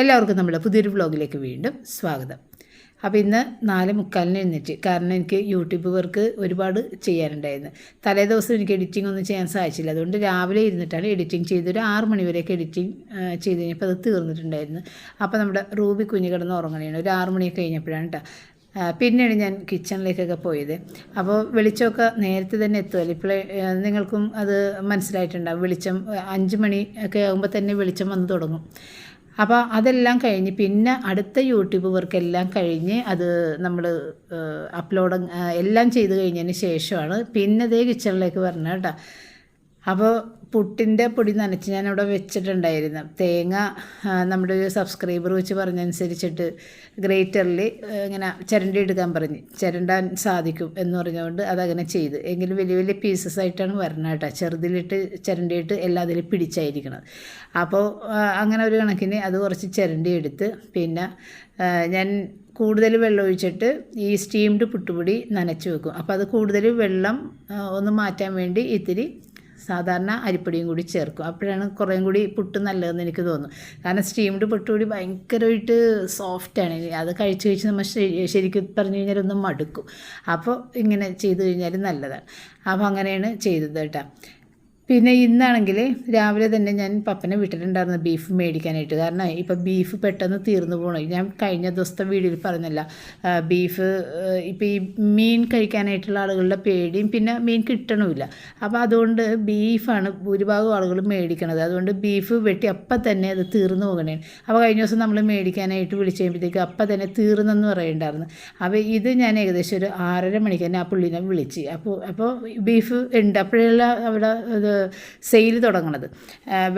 എല്ലാവർക്കും നമ്മുടെ പുതിയൊരു വ്ളോഗിലേക്ക് വീണ്ടും സ്വാഗതം. അപ്പോൾ ഇന്ന് നാല് മുക്കാലിന് എഴുന്നേറ്റ്. കാരണം എനിക്ക് യൂട്യൂബ് വർക്ക് ഒരുപാട് ചെയ്യാനുണ്ടായിരുന്നു. തലേ ദിവസം എനിക്ക് എഡിറ്റിംഗ് ഒന്നും ചെയ്യാൻ സാധിച്ചില്ല. അതുകൊണ്ട് രാവിലെ ഇരുന്നിട്ടാണ് എഡിറ്റിംഗ് ചെയ്ത് ഒരു ആറ് മണിവരെയൊക്കെ എഡിറ്റിംഗ് ചെയ്ത് കഴിഞ്ഞപ്പോൾ അത് തീർന്നിട്ടുണ്ടായിരുന്നു. അപ്പോൾ നമ്മുടെ റൂബി കുഞ്ഞ് കിടന്ന് ഉറങ്ങണേണ് ഒരു ആറ് മണിയൊക്കെ കഴിഞ്ഞപ്പോഴാണ് കേട്ടോ പിന്നെയാണ് ഞാൻ കിച്ചണിലേക്കൊക്കെ പോയത്. അപ്പോൾ വെളിച്ചമൊക്കെ നേരത്തെ തന്നെ എത്തുമല്ലോ ഇപ്പോൾ നിങ്ങൾക്കും അത് മനസ്സിലായിട്ടുണ്ടാവും. വെളിച്ചം അഞ്ച് മണി ഒക്കെ ആകുമ്പോൾ തന്നെ വെളിച്ചം വന്ന് തുടങ്ങും. അപ്പോൾ അതെല്ലാം കഴിഞ്ഞ് പിന്നെ അടുത്ത യൂട്യൂബ് വർക്കെല്ലാം കഴിഞ്ഞ് അത് നമ്മൾ അപ്ലോഡ് എല്ലാം ചെയ്ത് കഴിഞ്ഞതിന് ശേഷമാണ് പിന്നെ അതേ കിച്ചണിലേക്ക് വരണം കേട്ടോ അപ്പോൾ പുട്ടിന്റെ പൊടി നനച്ച് ഞാൻ അവിടെ വെച്ചിട്ടുണ്ടായിരുന്നു. തേങ്ങ നമ്മുടെ ഒരു സബ്സ്ക്രൈബർ വെച്ച് പറഞ്ഞനുസരിച്ചിട്ട് ഗ്രേറ്ററിൽ ഇങ്ങനെ ചിരണ്ടി എടുക്കാൻ പറഞ്ഞ്. ചിരണ്ടാൻ സാധിക്കും എന്ന് പറഞ്ഞുകൊണ്ട് അതങ്ങനെ ചെയ്ത്. എങ്കിലും വലിയ വലിയ പീസസ് ആയിട്ടാണ് വരണം കേട്ടോ. ചെറുതിലിട്ട് ചിരണ്ടിയിട്ട് എല്ലാം അതിൽ പിടിച്ചായിരിക്കണം അപ്പോൾ അങ്ങനെ ഒരു കണക്കിന് അത് കുറച്ച് ചിരണ്ടി എടുത്ത് പിന്നെ ഞാൻ കൂടുതൽ വെള്ളം ഒഴിച്ചിട്ട് ഈ സ്റ്റീംഡ് പുട്ടുപൊടി നനച്ച് വെക്കും. അപ്പോൾ അത് കൂടുതൽ വെള്ളം ഒന്ന് മാറ്റാൻ വേണ്ടി ഇത്തിരി സാധാരണ അരിപ്പൊടിയും കൂടി ചേർക്കും. അപ്പോഴാണ് കുറേയും കൂടി പുട്ട് നല്ലതെന്ന് എനിക്ക് തോന്നുന്നു കാരണം സ്റ്റീംഡ് പുട്ട് കൂടി ഭയങ്കരമായിട്ട് സോഫ്റ്റാണ് അത് കഴിച്ച് കഴിച്ച് നമ്മൾ ശരി- ശരിക്കും പറഞ്ഞു കഴിഞ്ഞാൽ ഒന്ന് മടുക്കും. അപ്പോൾ ഇങ്ങനെ ചെയ്തു കഴിഞ്ഞാൽ നല്ലതാണ്. അപ്പോൾ അങ്ങനെയാണ് ചെയ്തത് കേട്ടോ. പിന്നെ ഇന്നാണെങ്കിൽ രാവിലെ തന്നെ ഞാൻ പപ്പനെ വിട്ടിട്ടുണ്ടായിരുന്നു ബീഫ് മേടിക്കാനായിട്ട്. കാരണം ഇപ്പോൾ ബീഫ് പെട്ടെന്ന് തീർന്നു പോകണം ഞാൻ കഴിഞ്ഞ ദിവസത്തെ വീഡിയോയിൽ പറഞ്ഞല്ല ബീഫ് ഇപ്പോൾ ഈ മീൻ കഴിക്കാനായിട്ടുള്ള ആളുകളുടെ പേടിയും പിന്നെ മീൻ കിട്ടണമില്ല അപ്പോൾ അതുകൊണ്ട് ബീഫാണ് ഭൂരിഭാഗം ആളുകൾ മേടിക്കണത്. അതുകൊണ്ട് ബീഫ് വെട്ടി അപ്പം തന്നെ അത് തീർന്നു പോകണേ. അപ്പോൾ കഴിഞ്ഞ ദിവസം നമ്മൾ മേടിക്കാനായിട്ട് വിളിച്ചു കഴിയുമ്പോഴത്തേക്ക് അപ്പം തന്നെ തീർന്നെന്ന് പറയണ്ടായിരുന്നു. അപ്പോൾ ഇത് ഞാൻ ഏകദേശം ഒരു ആറര മണിക്ക് തന്നെ ആ പുള്ളിനെ വിളിച്ച്. അപ്പോൾ അപ്പോൾ ബീഫ് ഉണ്ട്. അപ്പോഴല്ല അവിടെ സെയിൽ തുടങ്ങണത്.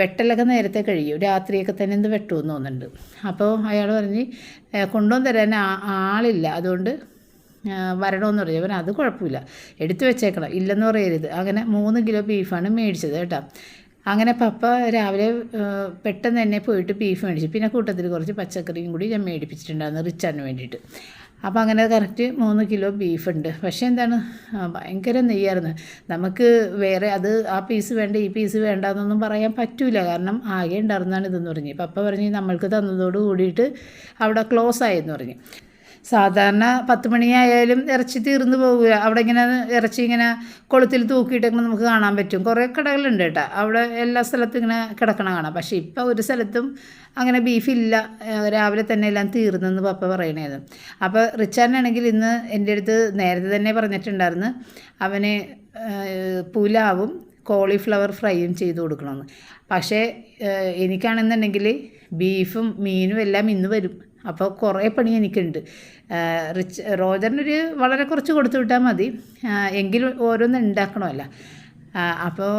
വെട്ടലൊക്കെ നേരത്തെ കഴിയും. രാത്രിയൊക്കെ തന്നെ എന്ത് വെട്ടുമെന്ന് തോന്നുന്നുണ്ട്. അപ്പോൾ അയാൾ പറഞ്ഞ് കൊണ്ടുവന്നു തരാൻ ആളില്ല. അതുകൊണ്ട് വരണമെന്ന് പറഞ്ഞു. അവൻ അത് കുഴപ്പമില്ല. എടുത്തു വെച്ചേക്കണം. ഇല്ലെന്ന് പറയരുത്. അങ്ങനെ മൂന്ന് കിലോ ബീഫാണ് മേടിച്ചത് കേട്ടോ. അങ്ങനെ പപ്പ രാവിലെ പെട്ടെന്ന് തന്നെ പോയിട്ട് ബീഫ് മേടിച്ചു. പിന്നെ കൂട്ടത്തിൽ കുറച്ച് പച്ചക്കറിയും കൂടി ഞാൻ മേടിപ്പിച്ചിട്ടുണ്ടായിരുന്നു റിച്ചാന് വേണ്ടിയിട്ട്. അപ്പോൾ അങ്ങനെ കറക്റ്റ് മൂന്ന് കിലോ ബീഫ് ഉണ്ട് പക്ഷേ എന്താണ്? ഭയങ്കര നെയ്യായിരുന്നു. നമുക്ക് വേറെ അത് ആ പീസ് വേണ്ട ഈ പീസ് വേണ്ട എന്നൊന്നും പറയാൻ പറ്റൂല. കാരണം ആകെ ഉണ്ടായിരുന്നാണ് ഇതെന്ന് പറഞ്ഞ്. പപ്പ പറഞ്ഞ് നമ്മൾക്ക് തന്നതോട് കൂടിയിട്ട് അവിടെ ക്ലോസ് ആയെന്ന് പറഞ്ഞ്. സാധാരണ പത്ത് മണിയായാലും ഇറച്ചി തീർന്നു പോവുക. അവിടെ ഇങ്ങനെ ഇറച്ചി ഇങ്ങനെ കൊളുത്തിൽ തൂക്കിയിട്ടൊക്കെ നമുക്ക് കാണാൻ പറ്റും. കുറേ കടകളുണ്ട് കേട്ടോ. അവിടെ എല്ലാ സ്ഥലത്തും ഇങ്ങനെ കിടക്കണ കാണാം. പക്ഷേ ഇപ്പോൾ ഒരു സ്ഥലത്തും അങ്ങനെ ബീഫില്ല. രാവിലെ തന്നെ എല്ലാം തീർന്നെന്ന് പപ്പ പറയണേത് അപ്പോൾ റിച്ചാനാണെങ്കിൽ ഇന്ന് എന്റെ അടുത്ത് നേരത്തെ തന്നെ പറഞ്ഞിട്ടുണ്ടായിരുന്നു. അവന് പുലാവും കോളിഫ്ലവർ ഫ്രൈയും ചെയ്ത് കൊടുക്കണമെന്ന് പക്ഷേ എനിക്കാണെന്നുണ്ടെങ്കിൽ ബീഫും മീനും എല്ലാം ഇന്ന് വരും. അപ്പോൾ കുറേ പണി എനിക്കുണ്ട്. റിച്ച് റോജറിനൊരു വളരെ കുറച്ച് കൊടുത്തു വിട്ടാൽ മതി. എങ്കിലും ഓരോന്ന് ഉണ്ടാക്കണമല്ല അപ്പോൾ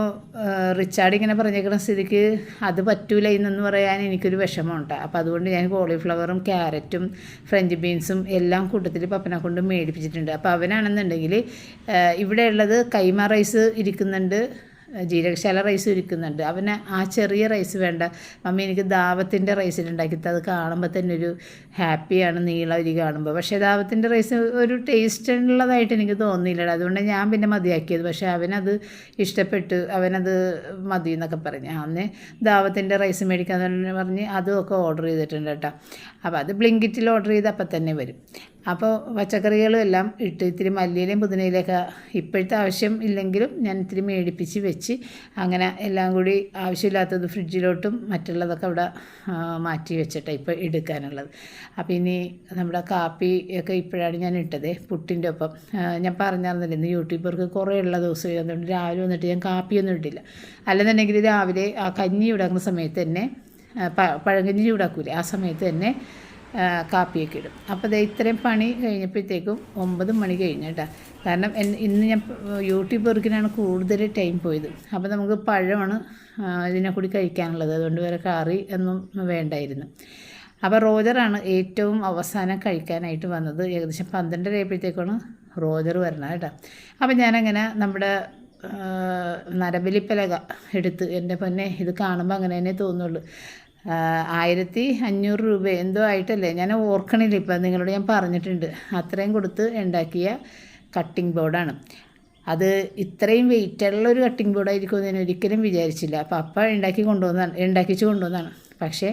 റിച്ചാർഡ് ഇങ്ങനെ പറഞ്ഞേക്കുന്ന സ്ഥിതിക്ക് അത് പറ്റൂല ഇന്നെന്ന് പറയാൻ എനിക്കൊരു വിഷമമുണ്ട്. അപ്പോൾ അതുകൊണ്ട് ഞാൻ കോളിഫ്ലവറും ക്യാരറ്റും ഫ്രഞ്ച് ബീൻസും എല്ലാം കൂട്ടത്തിൽ പപ്പനെ കൊണ്ട് മേടിപ്പിച്ചിട്ടുണ്ട്. അപ്പോൾ അവനാണെന്നുണ്ടെങ്കിൽ ഇവിടെ ഉള്ളത് കൈമ റൈസ് ഇരിക്കുന്നുണ്ട്. ജീരകശാല റൈസ് ഒരുക്കുന്നുണ്ട്. അവന് ആ ചെറിയ റൈസ് വേണ്ട. മമ്മി എനിക്ക് ദാവത്തിന്റെ റൈസിലുണ്ടാക്കിയിട്ട് അത് കാണുമ്പോൾ തന്നെ ഒരു ഹാപ്പിയാണ് നീളം അരി കാണുമ്പോൾ പക്ഷേ ദാവത്തിന്റെ റൈസ് ഒരു ടേസ്റ്റ് ഉള്ളതായിട്ട് എനിക്ക് തോന്നിയില്ല അതുകൊണ്ട് ഞാൻ പിന്നെ മതിയാക്കിയത്. പക്ഷേ അവനത് ഇഷ്ടപ്പെട്ട്. അവനത് മതി എന്നൊക്കെ പറഞ്ഞു. അന്ന് ദാവത്തിന്റെ റൈസ് മേടിക്കാൻ പറഞ്ഞ് പറഞ്ഞ് അതുമൊക്കെ ഓർഡർ ചെയ്തിട്ടുണ്ട് കേട്ടോ. അപ്പോൾ അത് ബ്ലിങ്കിറ്റിൽ ഓർഡർ ചെയ്ത് അപ്പം തന്നെ വരും. അപ്പോൾ പച്ചക്കറികളും എല്ലാം ഇട്ട് ഇത്തിരി മല്ലിയിലയും പുതിനയിലൊക്കെ ഇപ്പോഴത്തെ ആവശ്യം ഇല്ലെങ്കിലും ഞാൻ ഇത്തിരി മേടിപ്പിച്ച് വെച്ച് അങ്ങനെ എല്ലാം കൂടി ആവശ്യമില്ലാത്തത് ഫ്രിഡ്ജിലോട്ടും മറ്റുള്ളതൊക്കെ അവിടെ മാറ്റി വെച്ചിട്ട് ഇപ്പോൾ എടുക്കാനുള്ളത്. അപ്പോൾ ഇനി നമ്മുടെ കാപ്പി ഒക്കെ ഇപ്പോഴാണ് ഞാൻ ഇട്ടത് പുട്ടിന്റെ ഒപ്പം. ഞാൻ പറഞ്ഞായിരുന്നില്ല ഇന്ന് യൂട്യൂബർക്ക് കുറേ ഉള്ള ദിവസം അതുകൊണ്ട് രാവിലെ വന്നിട്ട് ഞാൻ കാപ്പിയൊന്നും ഇട്ടില്ല. അല്ലെന്നുണ്ടെങ്കിൽ രാവിലെ ആ കഞ്ഞി ഇടാക്കുന്ന സമയത്ത് തന്നെ പഴങ്കഞ്ഞി ചൂടാക്കൂലേ ആ സമയത്ത് തന്നെ കാപ്പിയൊക്കെ ഇടും. അപ്പോൾ ദേ ഇത്രയും പണി കഴിഞ്ഞപ്പോഴത്തേക്കും ഒമ്പത് മണി കഴിഞ്ഞു കേട്ടോ. കാരണം ഇന്ന് ഞാൻ യൂട്യൂബ് വർക്കിനാണ് കൂടുതൽ ടൈം പോയത്. അപ്പോൾ നമുക്ക് പഴമാണ് ഇതിനെ കൂടി കഴിക്കാനുള്ളത്. അതുകൊണ്ട് വേറെ കറി ഒന്നും വേണ്ടായിരുന്നു. അപ്പോൾ റോജറാണ് ഏറ്റവും അവസാനം കഴിക്കാനായിട്ട് വന്നത്. ഏകദേശം പന്ത്രണ്ടര ആയപ്പോഴത്തേക്കാണ് റോജർ വരണത് കേട്ടോ. അപ്പോൾ ഞാനങ്ങനെ നമ്മുടെ നരബലിപ്പലക എടുത്ത് എന്റെ പൊന്നെ ഇത് കാണുമ്പോൾ അങ്ങനെ തന്നെ തോന്നുള്ളൂ ആയിരത്തി അഞ്ഞൂറ് രൂപ എന്തോ ആയിട്ടല്ലേ? ഞാൻ ഓർക്കണില്ല. ഇപ്പം നിങ്ങളോട് ഞാൻ പറഞ്ഞിട്ടുണ്ട്. അത്രയും കൊടുത്ത് ഉണ്ടാക്കിയ കട്ടിംഗ് ബോർഡാണ് അത് ഇത്രയും വെയിറ്റുള്ള ഒരു കട്ടിംഗ് ബോർഡായിരിക്കും എന്ന് ഞാൻ ഒരിക്കലും വിചാരിച്ചില്ല. അപ്പോൾ അപ്പ ഉണ്ടാക്കി കൊണ്ടുവന്നാണ് ഉണ്ടാക്കിച്ച് കൊണ്ടുവന്നാണ്. പക്ഷേ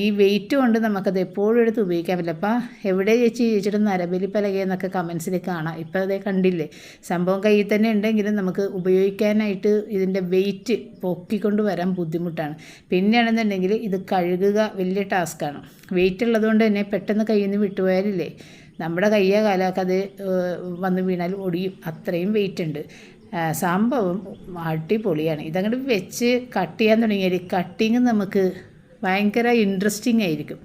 ഈ വെയിറ്റ് കൊണ്ട് നമുക്കത് എപ്പോഴും എടുത്ത് ഉപയോഗിക്കാൻ പറ്റില്ല. അപ്പം എവിടെ ചേച്ചി ചേച്ചിയുടെ നരബലി പലകയെന്നൊക്കെ കമൻസിൽ കാണാം. ഇപ്പം അതേ കണ്ടില്ലേ? സംഭവം കയ്യിൽ തന്നെ ഉണ്ടെങ്കിലും നമുക്ക് ഉപയോഗിക്കാനായിട്ട് ഇതിന്റെ വെയിറ്റ് പൊക്കിക്കൊണ്ട് വരാൻ ബുദ്ധിമുട്ടാണ്. പിന്നെയാണെന്നുണ്ടെങ്കിൽ ഇത് കഴുകുക വലിയ ടാസ്ക്കാണ് വെയിറ്റ് ഉള്ളതുകൊണ്ട് തന്നെ പെട്ടെന്ന് കയ്യിൽ നിന്ന് വിട്ടുപോയാലില്ലേ? നമ്മുടെ കയ്യോ കാലമൊക്കെ അത് വന്ന് വീണാൽ ഒടിയും. അത്രയും വെയിറ്റ് ഉണ്ട്. സംഭവം അടിപൊളിയാണ്. ഇതങ്ങോട്ട് വെച്ച് കട്ട് ചെയ്യാൻ തുടങ്ങിയാൽ കട്ടിങ് നമുക്ക് ഭയങ്കര ഇൻട്രസ്റ്റിംഗ് ആയിരിക്കും.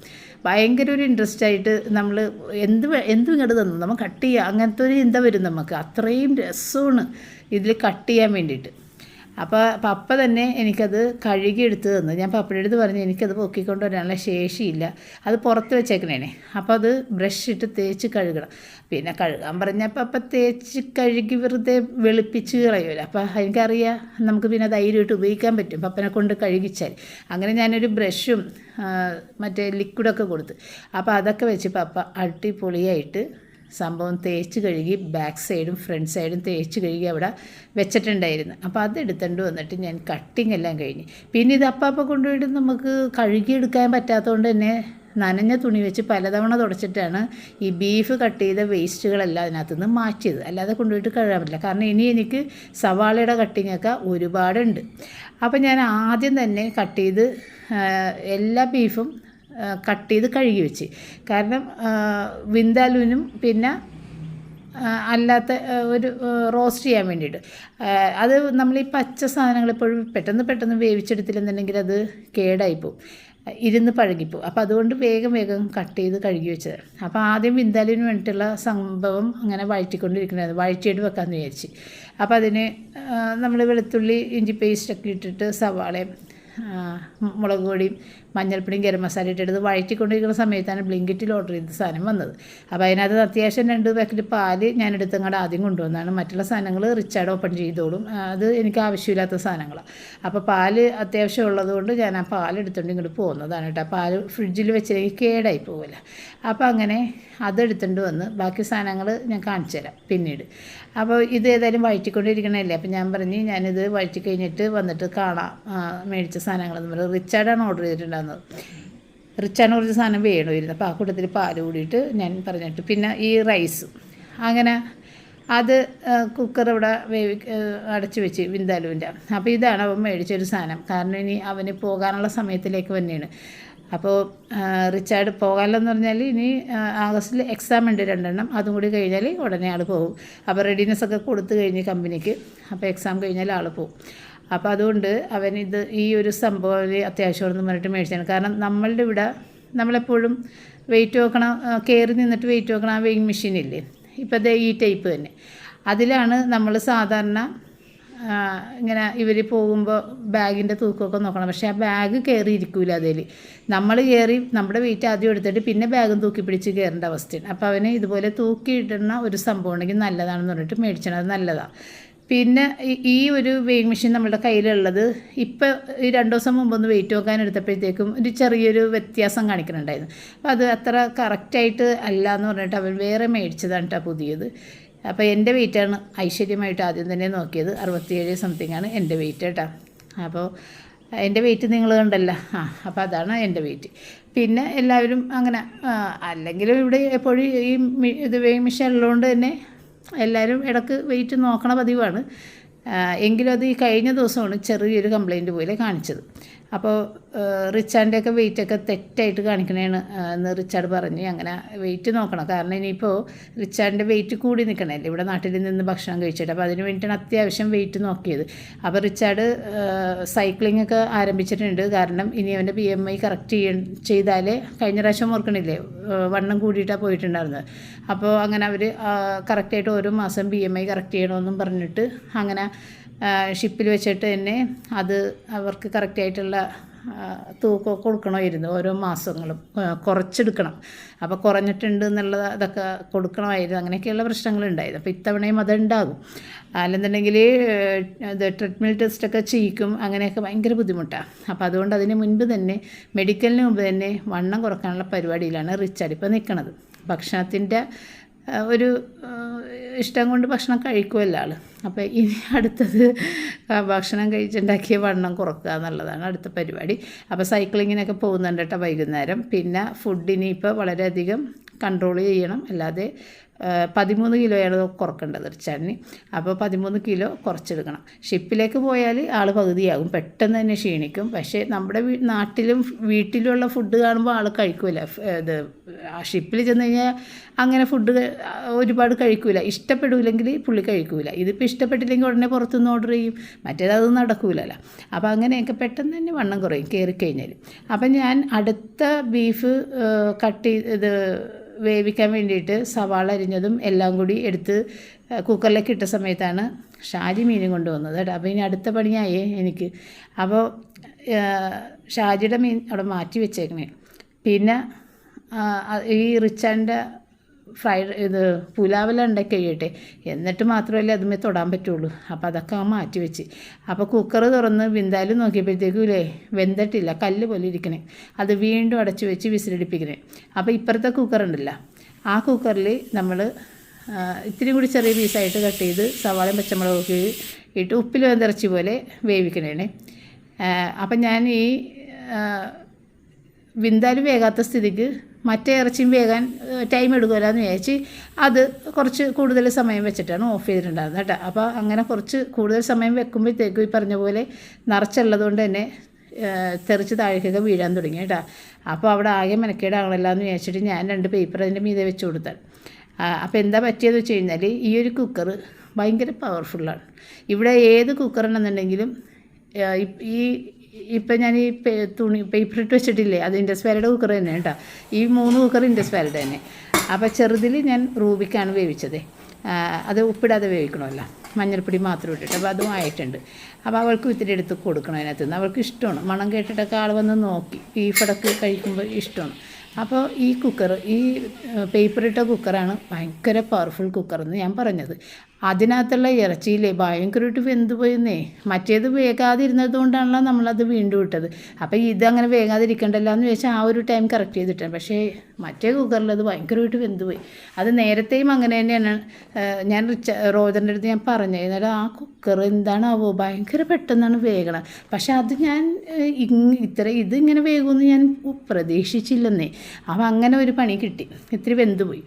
ഭയങ്കര ഒരു ഇൻട്രസ്റ്റ് ആയിട്ട് നമ്മൾ എന്ത് എന്തും ഇങ്ങോട്ട് തന്നു. നമ്മൾ കട്ട് ചെയ്യുക അങ്ങനത്തെ ഒരു ചിന്ത വരും നമുക്ക്. അത്രയും രസമാണ് ഇതിൽ കട്ട് ചെയ്യാൻ വേണ്ടിയിട്ട്. അപ്പോൾ പപ്പ തന്നെ എനിക്കത് കഴുകിയെടുത്ത് തന്നു. ഞാൻ പപ്പയുടെ അടുത്ത് പറഞ്ഞു എനിക്കത് പൊക്കിക്കൊണ്ട് വരാനുള്ള ശേഷിയില്ല. അത് പുറത്ത് വെച്ചേക്കണേനെ. അപ്പോൾ അത് ബ്രഷ് ഇട്ട് തേച്ച് കഴുകണം. പിന്നെ കഴുകാൻ പറഞ്ഞപ്പോൾ അപ്പം തേച്ച് കഴുകി വെറുതെ വെളുപ്പിച്ച് കളയുമല്ലോ അപ്പോൾ എനിക്കറിയാം നമുക്ക് പിന്നെ ധൈര്യമായിട്ട് ഉപയോഗിക്കാൻ പറ്റും പപ്പനെ കൊണ്ട് കഴുകിച്ചാൽ. അങ്ങനെ ഞാനൊരു ബ്രഷും മറ്റേ ലിക്വിഡൊക്കെ കൊടുത്ത്. അപ്പോൾ അതൊക്കെ വെച്ച് പപ്പ അടിപൊളിയായിട്ട് സംഭവം തേച്ച് കഴുകി ബാക്ക് സൈഡും ഫ്രണ്ട് സൈഡും തേച്ച് കഴുകി അവിടെ വെച്ചിട്ടുണ്ടായിരുന്നു. അപ്പോൾ അത് എടുത്തുകൊണ്ട് വന്നിട്ട് ഞാൻ കട്ടിങ് എല്ലാം കഴിഞ്ഞ്. പിന്നെ ഇത് അപ്പം കൊണ്ടുപോയിട്ട് നമുക്ക് കഴുകിയെടുക്കാൻ പറ്റാത്തതുകൊണ്ട് തന്നെ നനഞ്ഞ തുണി വെച്ച് പലതവണ തുടച്ചിട്ടാണ് ഈ ബീഫ് കട്ട് ചെയ്ത വേസ്റ്റുകളെല്ലാം അതിനകത്ത് നിന്ന് മാറ്റിയത്. അല്ലാതെ കൊണ്ടുപോയിട്ട് കഴുകാൻ പറ്റില്ല. കാരണം ഇനി എനിക്ക് സവാളയുടെ കട്ടിങ്ങൊക്കെ ഒരുപാടുണ്ട്. അപ്പോൾ ഞാൻ ആദ്യം തന്നെ കട്ട് ചെയ്ത് എല്ലാ ബീഫും കട്ട് ചെയ്ത് കഴുകി വെച്ച്. കാരണം വിന്താലുവിനും പിന്നെ അല്ലാത്ത ഒരു റോസ്റ്റ് ചെയ്യാൻ വേണ്ടിയിട്ട്. അത് നമ്മൾ ഈ പച്ച സാധനങ്ങൾ എപ്പോഴും പെട്ടെന്ന് പെട്ടെന്ന് വേവിച്ചെടുത്തില്ലെന്നുണ്ടെങ്കിൽ അത് കേടായിപ്പോവും. ഇരുന്ന് പഴകിപ്പോവും. അപ്പോൾ അതുകൊണ്ട് വേഗം വേഗം കട്ട് ചെയ്ത് കഴുകി വെച്ചത്. അപ്പോൾ ആദ്യം വിന്താലിന് വേണ്ടിയിട്ടുള്ള സംഭവം അങ്ങനെ വഴറ്റിക്കൊണ്ടിരിക്കുന്നത് വഴറ്റിയിട്ട് വെക്കാമെന്ന് വിചാരിച്ച്. അപ്പോൾ അതിന് നമ്മൾ വെളുത്തുള്ളി ഇഞ്ചി പേസ്റ്റൊക്കെ ഇട്ടിട്ട് സവാളയും മുളക് പൊടിയും മഞ്ഞൾപ്പൊടിയും ഗരം മസാല ഇട്ടെടുത്ത് വഴറ്റിക്കൊണ്ടിരിക്കുന്ന സമയത്താണ് ബ്ലിങ്കിറ്റിൽ ഓർഡർ ചെയ്ത സാധനം വന്നത്. അപ്പോൾ അതിനകത്ത് അത്യാവശ്യം രണ്ട് പാക്കറ്റ് പാൽ ഞാൻ എടുത്തങ്ങോട്ട് ആദ്യം കൊണ്ടുവന്നതാണ് മറ്റുള്ള സാധനങ്ങൾ റിച്ചാർഡ് ഓപ്പൺ ചെയ്തോളും. അത് എനിക്ക് ആവശ്യമില്ലാത്ത സാധനങ്ങളാണ് അപ്പോൾ പാൽ അത്യാവശ്യം ഉള്ളതുകൊണ്ട് ഞാൻ ആ പാൽ എടുത്തുകൊണ്ട് ഇങ്ങോട്ട് പോകുന്നതാണ് കേട്ടോ. പാൽ ഫ്രിഡ്ജിൽ വെച്ചില്ലെങ്കിൽ കേടായി പോകില്ല അപ്പോൾ അങ്ങനെ അതെടുത്തുകൊണ്ട് വന്ന്. ബാക്കി സാധനങ്ങൾ ഞാൻ കാണിച്ചു തരാം പിന്നീട്. അപ്പോൾ ഇത് ഏതായാലും വഴറ്റിക്കൊണ്ടിരിക്കണമല്ലേ അപ്പോൾ ഞാൻ പറഞ്ഞ് ഞാനിത് വഴറ്റി കഴിഞ്ഞിട്ട് വന്നിട്ട് കാണാം. മേടിച്ച സാധനങ്ങൾ നമ്മൾ റിച്ചാർഡാണ് ഓർഡർ ചെയ്തിട്ടുണ്ടാകുന്നത് റിച്ചാർഡ് കുറച്ച് സാധനം വേണമായിരുന്നു. അപ്പോൾ ആ കൂട്ടത്തിൽ പാൽ കൂടിയിട്ട് ഞാൻ പറഞ്ഞിട്ട് പിന്നെ ഈ റൈസ്. അങ്ങനെ അത് കുക്കർ ഇവിടെ വേവി അടച്ചു വെച്ച് വിന്താലുവിന്റെ. അപ്പോൾ ഇതാണ് അവൻ മേടിച്ചൊരു സാധനം. കാരണം ഇനി അവന് പോകാനുള്ള സമയത്തിലേക്ക് തന്നെയാണ് അപ്പോൾ റിച്ചാർഡ് പോകാമല്ലോ പറഞ്ഞാൽ ഇനി ആഗസ്റ്റിൽ എക്സാം ഉണ്ട് രണ്ടെണ്ണം. അതും കൂടി കഴിഞ്ഞാൽ ഉടനെ ആൾ പോകും. അപ്പോൾ റെഡിനെസ് ഒക്കെ കൊടുത്തു കഴിഞ്ഞ് കമ്പനിക്ക്. അപ്പോൾ എക്സാം കഴിഞ്ഞാൽ ആൾ പോകും. അപ്പോൾ അതുകൊണ്ട് അവനിത് ഈ ഒരു സംഭവം അത്യാവശ്യമാണെന്ന് പറഞ്ഞിട്ട് മേടിച്ചാണ് കാരണം നമ്മളുടെ ഇവിടെ നമ്മളെപ്പോഴും വെയിറ്റ് നോക്കണം കയറി നിന്നിട്ട് വെയിറ്റ് നോക്കണം ആ വെയിങ് മെഷീനില്ലേ ഇപ്പോൾ ഈ ടൈപ്പ് തന്നെ. അതിലാണ് നമ്മൾ സാധാരണ ഇങ്ങനെ ഇവർ പോകുമ്പോൾ ബാഗിന്റെ തൂക്കമൊക്കെ നോക്കണം. പക്ഷേ ആ ബാഗ് കയറി ഇരിക്കൂല അതിൽ നമ്മൾ കയറി നമ്മുടെ വെയിറ്റ് ആദ്യം എടുത്തിട്ട് പിന്നെ ബാഗും തൂക്കി പിടിച്ച് കയറേണ്ട അവസ്ഥയാണ്. അപ്പോൾ അവന് ഇതുപോലെ തൂക്കിയിടുന്ന ഒരു സംഭവം ഉണ്ടെങ്കിൽ നല്ലതാണെന്ന് പറഞ്ഞിട്ട് മേടിച്ചത്. അത് നല്ലതാണ് പിന്നെ ഈ ഒരു വെയിങ് മെഷീൻ നമ്മുടെ കയ്യിലുള്ളത് ഇപ്പോൾ ഈ രണ്ട് ദിവസം മുമ്പൊന്ന് വെയിറ്റ് നോക്കാൻ എടുത്തപ്പോഴത്തേക്കും ഒരു ചെറിയൊരു വ്യത്യാസം കാണിക്കുന്നുണ്ടായിരുന്നു അപ്പോൾ അത് അത്ര കറക്റ്റായിട്ട് അല്ല എന്ന് പറഞ്ഞിട്ട് അവൻ വേറെ മേടിച്ചതാണ് കേട്ടോ പുതിയത്. അപ്പോൾ എന്റെ വെയിറ്റാണ് ഐശ്വര്യമായിട്ട് ആദ്യം തന്നെ നോക്കിയത്. അറുപത്തിയേഴ് സംതിങ് ആണ് എന്റെ വെയിറ്റ് കേട്ടോ. അപ്പോൾ എന്റെ വെയിറ്റ് നിങ്ങൾ കണ്ടല്ലോ. ആ അപ്പോൾ അതാണ് എന്റെ വെയിറ്റ്. പിന്നെ എല്ലാവരും അങ്ങനെ അല്ലെങ്കിലും ഇവിടെ എപ്പോഴും ഈ ഇത് വെയിങ് മെഷീൻ ഉള്ളതുകൊണ്ട് തന്നെ എല്ലാവരും ഇടയ്ക്ക് വെയിറ്റ് നോക്കണ പതിവാണ്. എങ്കിലും അത് ഈ കഴിഞ്ഞ ദിവസമാണ് ചെറിയൊരു കംപ്ലൈന്റ് പോലെ കാണിച്ചത്. അപ്പോൾ റിച്ചാർഡിന്റെയൊക്കെ വെയിറ്റൊക്കെ തെറ്റായിട്ട് കാണിക്കണേന്ന് എന്ന് റിച്ചാർഡ് പറഞ്ഞ് അങ്ങനെ വെയിറ്റ് നോക്കണം. കാരണം ഇനിയിപ്പോൾ റിച്ചാർഡിന്റെ വെയിറ്റ് കൂടി നിൽക്കണമല്ലേ ഇവിടെ നാട്ടിൽ നിന്ന് ഭക്ഷണം കഴിച്ചിട്ട്. അപ്പോൾ അതിന് വേണ്ടിയിട്ടാണ് അത്യാവശ്യം വെയിറ്റ് നോക്കിയത്. അപ്പോൾ റിച്ചാർഡ് സൈക്ലിംഗ് ഒക്കെ ആരംഭിച്ചിട്ടുണ്ട്. കാരണം ഇനി അവന്റെ ബി എം ഐ കറക്റ്റ് ചെയ്യ ചെയ്താലേ കഴിഞ്ഞ പ്രാവശ്യം ഓർക്കണില്ലേ? വണ്ണം കൂടിയിട്ടാണ് പോയിട്ടുണ്ടായിരുന്നത്. അപ്പോൾ അങ്ങനെ അവർ കറക്റ്റായിട്ട് ഓരോ മാസം ബി എം ഐ കറക്റ്റ് ചെയ്യണമെന്നും പറഞ്ഞിട്ട് അങ്ങനെ ഷിപ്പിൽ വെച്ചിട്ട് തന്നെ അത് അവർക്ക് കറക്റ്റായിട്ടുള്ള തൂക്കം കൊടുക്കണമായിരുന്നു ഓരോ മാസങ്ങളും കുറച്ചെടുക്കണം. അപ്പോൾ കുറഞ്ഞിട്ടുണ്ട് എന്നുള്ളത് അതൊക്കെ കൊടുക്കണമായിരുന്നു അങ്ങനെയൊക്കെയുള്ള പ്രശ്നങ്ങളുണ്ടായത് അപ്പോൾ ഇത്തവണയും അതുണ്ടാകും. അല്ലെന്നുണ്ടെങ്കിൽ ഇത് ട്രീറ്റ്മെന്റ് ടെസ്റ്റൊക്കെ ചെയ്യിക്കും അങ്ങനെയൊക്കെ ഭയങ്കര ബുദ്ധിമുട്ടാണ് അപ്പോൾ അതുകൊണ്ട് അതിന് മുൻപ് തന്നെ മെഡിക്കലിന് മുമ്പ് തന്നെ വണ്ണം കുറക്കാനുള്ള പരിപാടിയിലാണ് റിച്ചാർഡ് ഇപ്പോൾ നിൽക്കുന്നത് ഭക്ഷണത്തിന്റെ ഒരു ഇഷ്ടം കൊണ്ട് ഭക്ഷണം കഴിക്കുമല്ലോ ആൾ അപ്പോൾ ഇനി അടുത്തത് ഭക്ഷണം കഴിച്ചുണ്ടാക്കിയ വണ്ണം കുറക്കുക എന്നുള്ളതാണ് അടുത്ത പരിപാടി. അപ്പോൾ സൈക്ലിങ്ങിനൊക്കെ പോകുന്നുണ്ട് കേട്ടോ വൈകുന്നേരം. പിന്നെ ഫുഡിനിപ്പോൾ വളരെയധികം കൺട്രോൾ ചെയ്യണം. അല്ലാതെ പതിമൂന്ന് കിലോയാണ് കുറക്കേണ്ടത് റിച്ചാർഡിന് അപ്പോൾ പതിമൂന്ന് കിലോ കുറച്ചെടുക്കണം. ഷിപ്പിലേക്ക് പോയാൽ ആൾ പകുതിയാകും. പെട്ടെന്ന് തന്നെ ക്ഷീണിക്കും. പക്ഷേ നമ്മുടെ നാട്ടിലും വീട്ടിലുള്ള ഫുഡ് കാണുമ്പോൾ ആൾ കഴിക്കില്ല ഇത് ഷിപ്പിൽ ചെന്ന് കഴിഞ്ഞാൽ അങ്ങനെ ഫുഡ് ഒരുപാട് കഴിക്കൂല. ഇഷ്ടപ്പെടില്ലെങ്കിൽ പുള്ളി കഴിക്കൂല. ഇതിപ്പോൾ ഇഷ്ടപ്പെട്ടില്ലെങ്കിൽ ഉടനെ പുറത്തുനിന്ന് ഓർഡർ ചെയ്യും. മറ്റേത് അത് നടക്കൂലല്ലോ. അപ്പോൾ അങ്ങനെയൊക്കെ പെട്ടെന്ന് തന്നെ വണ്ണം കുറയും. കയറി കഴിഞ്ഞാൽ. അപ്പം ഞാൻ അടുത്ത ബീഫ് കട്ട് ചെയ്ത് വേവിക്കാൻ വേണ്ടിയിട്ട് സവാള അരിഞ്ഞതും എല്ലാം കൂടി എടുത്ത് കുക്കറിലേക്ക് ഇട്ട സമയത്താണ് ഷാജി മീനും കൊണ്ടുവന്നത് കേട്ടോ. അപ്പോൾ ഇനി അടുത്ത പണിയായേ എനിക്ക്. അപ്പോൾ ഷാജിയുടെ മീൻ അവിടെ മാറ്റി വെച്ചേക്കണേ. പിന്നെ ഈ റിച്ചാന്റെ ഫ്രൈഡ് ഇത് പുലാവെല്ലാം ഉണ്ടാക്കി കഴിയട്ടെ എന്നിട്ട് മാത്രമല്ലേ അതുമേ തൊടാൻ പറ്റുള്ളൂ. അപ്പോൾ അതൊക്കെ ആ മാറ്റി വെച്ച്. അപ്പോൾ കുക്കർ തുറന്ന് വിന്താലും നോക്കിയപ്പോഴത്തേക്കും ഇല്ലേ വെന്തട്ടില്ല കല്ല് പോലെ ഇരിക്കണേ. അത് വീണ്ടും അടച്ചു വെച്ച് വിസിലടിപ്പിക്കണേ. അപ്പോൾ ഇപ്പുറത്തെ കുക്കർ ഉണ്ടല്ലോ. ആ കുക്കറിൽ നമ്മൾ ഇത്തിരി കൂടി ചെറിയ പീസായിട്ട് കട്ട് ചെയ്ത് സവാളയും പച്ചമുളകൊക്കെ ഇട്ട് ഉപ്പിൽ വെന്തിറച്ചി പോലെ വേവിക്കണേ അപ്പം ഞാൻ ഈ വിന്താലും വേകാത്ത സ്ഥിതിക്ക് മറ്റേ ഇറച്ചിയും വേകാൻ ടൈം എടുക്കുമല്ലോ എന്ന് വിചാരിച്ച് അത് കുറച്ച് കൂടുതൽ സമയം വെച്ചിട്ടാണ് ഓഫ് ചെയ്തിട്ടുണ്ടായിരുന്നത് കേട്ടോ. അപ്പോൾ അങ്ങനെ കുറച്ച് കൂടുതൽ സമയം വെക്കുമ്പോഴത്തേക്കും ഈ പറഞ്ഞ പോലെ നിറച്ചുള്ളത് കൊണ്ട് തന്നെ തെറിച്ച് താഴേക്കൊക്കെ വീഴാൻ തുടങ്ങി കേട്ടോ. അപ്പോൾ അവിടെ ആകെ മെനക്കേടാകണമല്ലോ എന്ന് വിചാരിച്ചിട്ട് ഞാൻ രണ്ട് പേപ്പർ അതിന്റെ മീതെ വെച്ച് കൊടുത്താൽ അപ്പോൾ എന്താ പറ്റിയതെന്ന് വെച്ച് കഴിഞ്ഞാൽ ഈ ഒരു കുക്കർ ഭയങ്കര പവർഫുള്ളാണ് ഇവിടെ ഏത് കുക്കറാണെന്നുണ്ടെങ്കിലും ഈ ഇപ്പം ഞാൻ ഈ തുണി പേപ്പർ ഇട്ട് വെച്ചിട്ടില്ലേ? അത് ഇൻഡസ് വാലയുടെ കുക്കർ തന്നെ കേട്ടോ. ഈ മൂന്ന് കുക്കർ ഇൻഡസ് വാലയുടെ തന്നെ. അപ്പോൾ ചെറുതിൽ ഞാൻ റൂബിക്കാണ് വേവിച്ചത്. അത് ഉപ്പിടാതെ വേവിക്കണമല്ലോ. മഞ്ഞൾപ്പൊടി മാത്രം ഇട്ടിട്ട്. അപ്പോൾ അതും ആയിട്ടുണ്ട്. അപ്പോൾ അവൾക്ക് ഇത്തിരി എടുത്ത് കൊടുക്കണം അതിനകത്ത് നിന്ന്. അവൾക്ക് ഇഷ്ടമാണ്. മണം കേട്ടിട്ടൊക്കെ ആൾ വന്ന് നോക്കി. ബീഫടക്ക് കഴിക്കുമ്പോൾ ഇഷ്ടമാണ്. അപ്പോൾ ഈ കുക്കർ ഈ പേപ്പർ ഇട്ട കുക്കറാണ് ഭയങ്കര പവർഫുൾ കുക്കർ എന്ന് ഞാൻ പറഞ്ഞത്. അതിനകത്തുള്ള ഇറച്ചിയില്ലേ? ഭയങ്കരമായിട്ട് വെന്ത് പോയെന്നേ. മറ്റേത് വേകാതിരുന്നത് കൊണ്ടാണല്ലോ നമ്മളത് വീണ്ടും ഇട്ടത്. അപ്പോൾ ഇതങ്ങനെ വേകാതിരിക്കണ്ടല്ലോ എന്ന് വെച്ചാൽ ആ ഒരു ടൈം കറക്റ്റ് ചെയ്തിട്ടാണ് പക്ഷേ മറ്റേ കുക്കറിലത് ഭയങ്കരമായിട്ട് വെന്ത് പോയി. അത് നേരത്തെയും അങ്ങനെ തന്നെയാണ്. ഞാൻ റിച്ച റോജറിന്റെ അടുത്ത് ഞാൻ പറഞ്ഞു എന്നാലും ആ കുക്കർ എന്താണാവോ? ഭയങ്കര പെട്ടെന്നാണ് വേഗണം പക്ഷെ അത് ഞാൻ ഇത്ര ഇത് ഇങ്ങനെ വേകുമെന്ന് ഞാൻ പ്രതീക്ഷിച്ചില്ലെന്നേ. അപ്പം അങ്ങനെ ഒരു പണി കിട്ടി. ഇത്തിരി വെന്ത് പോയി.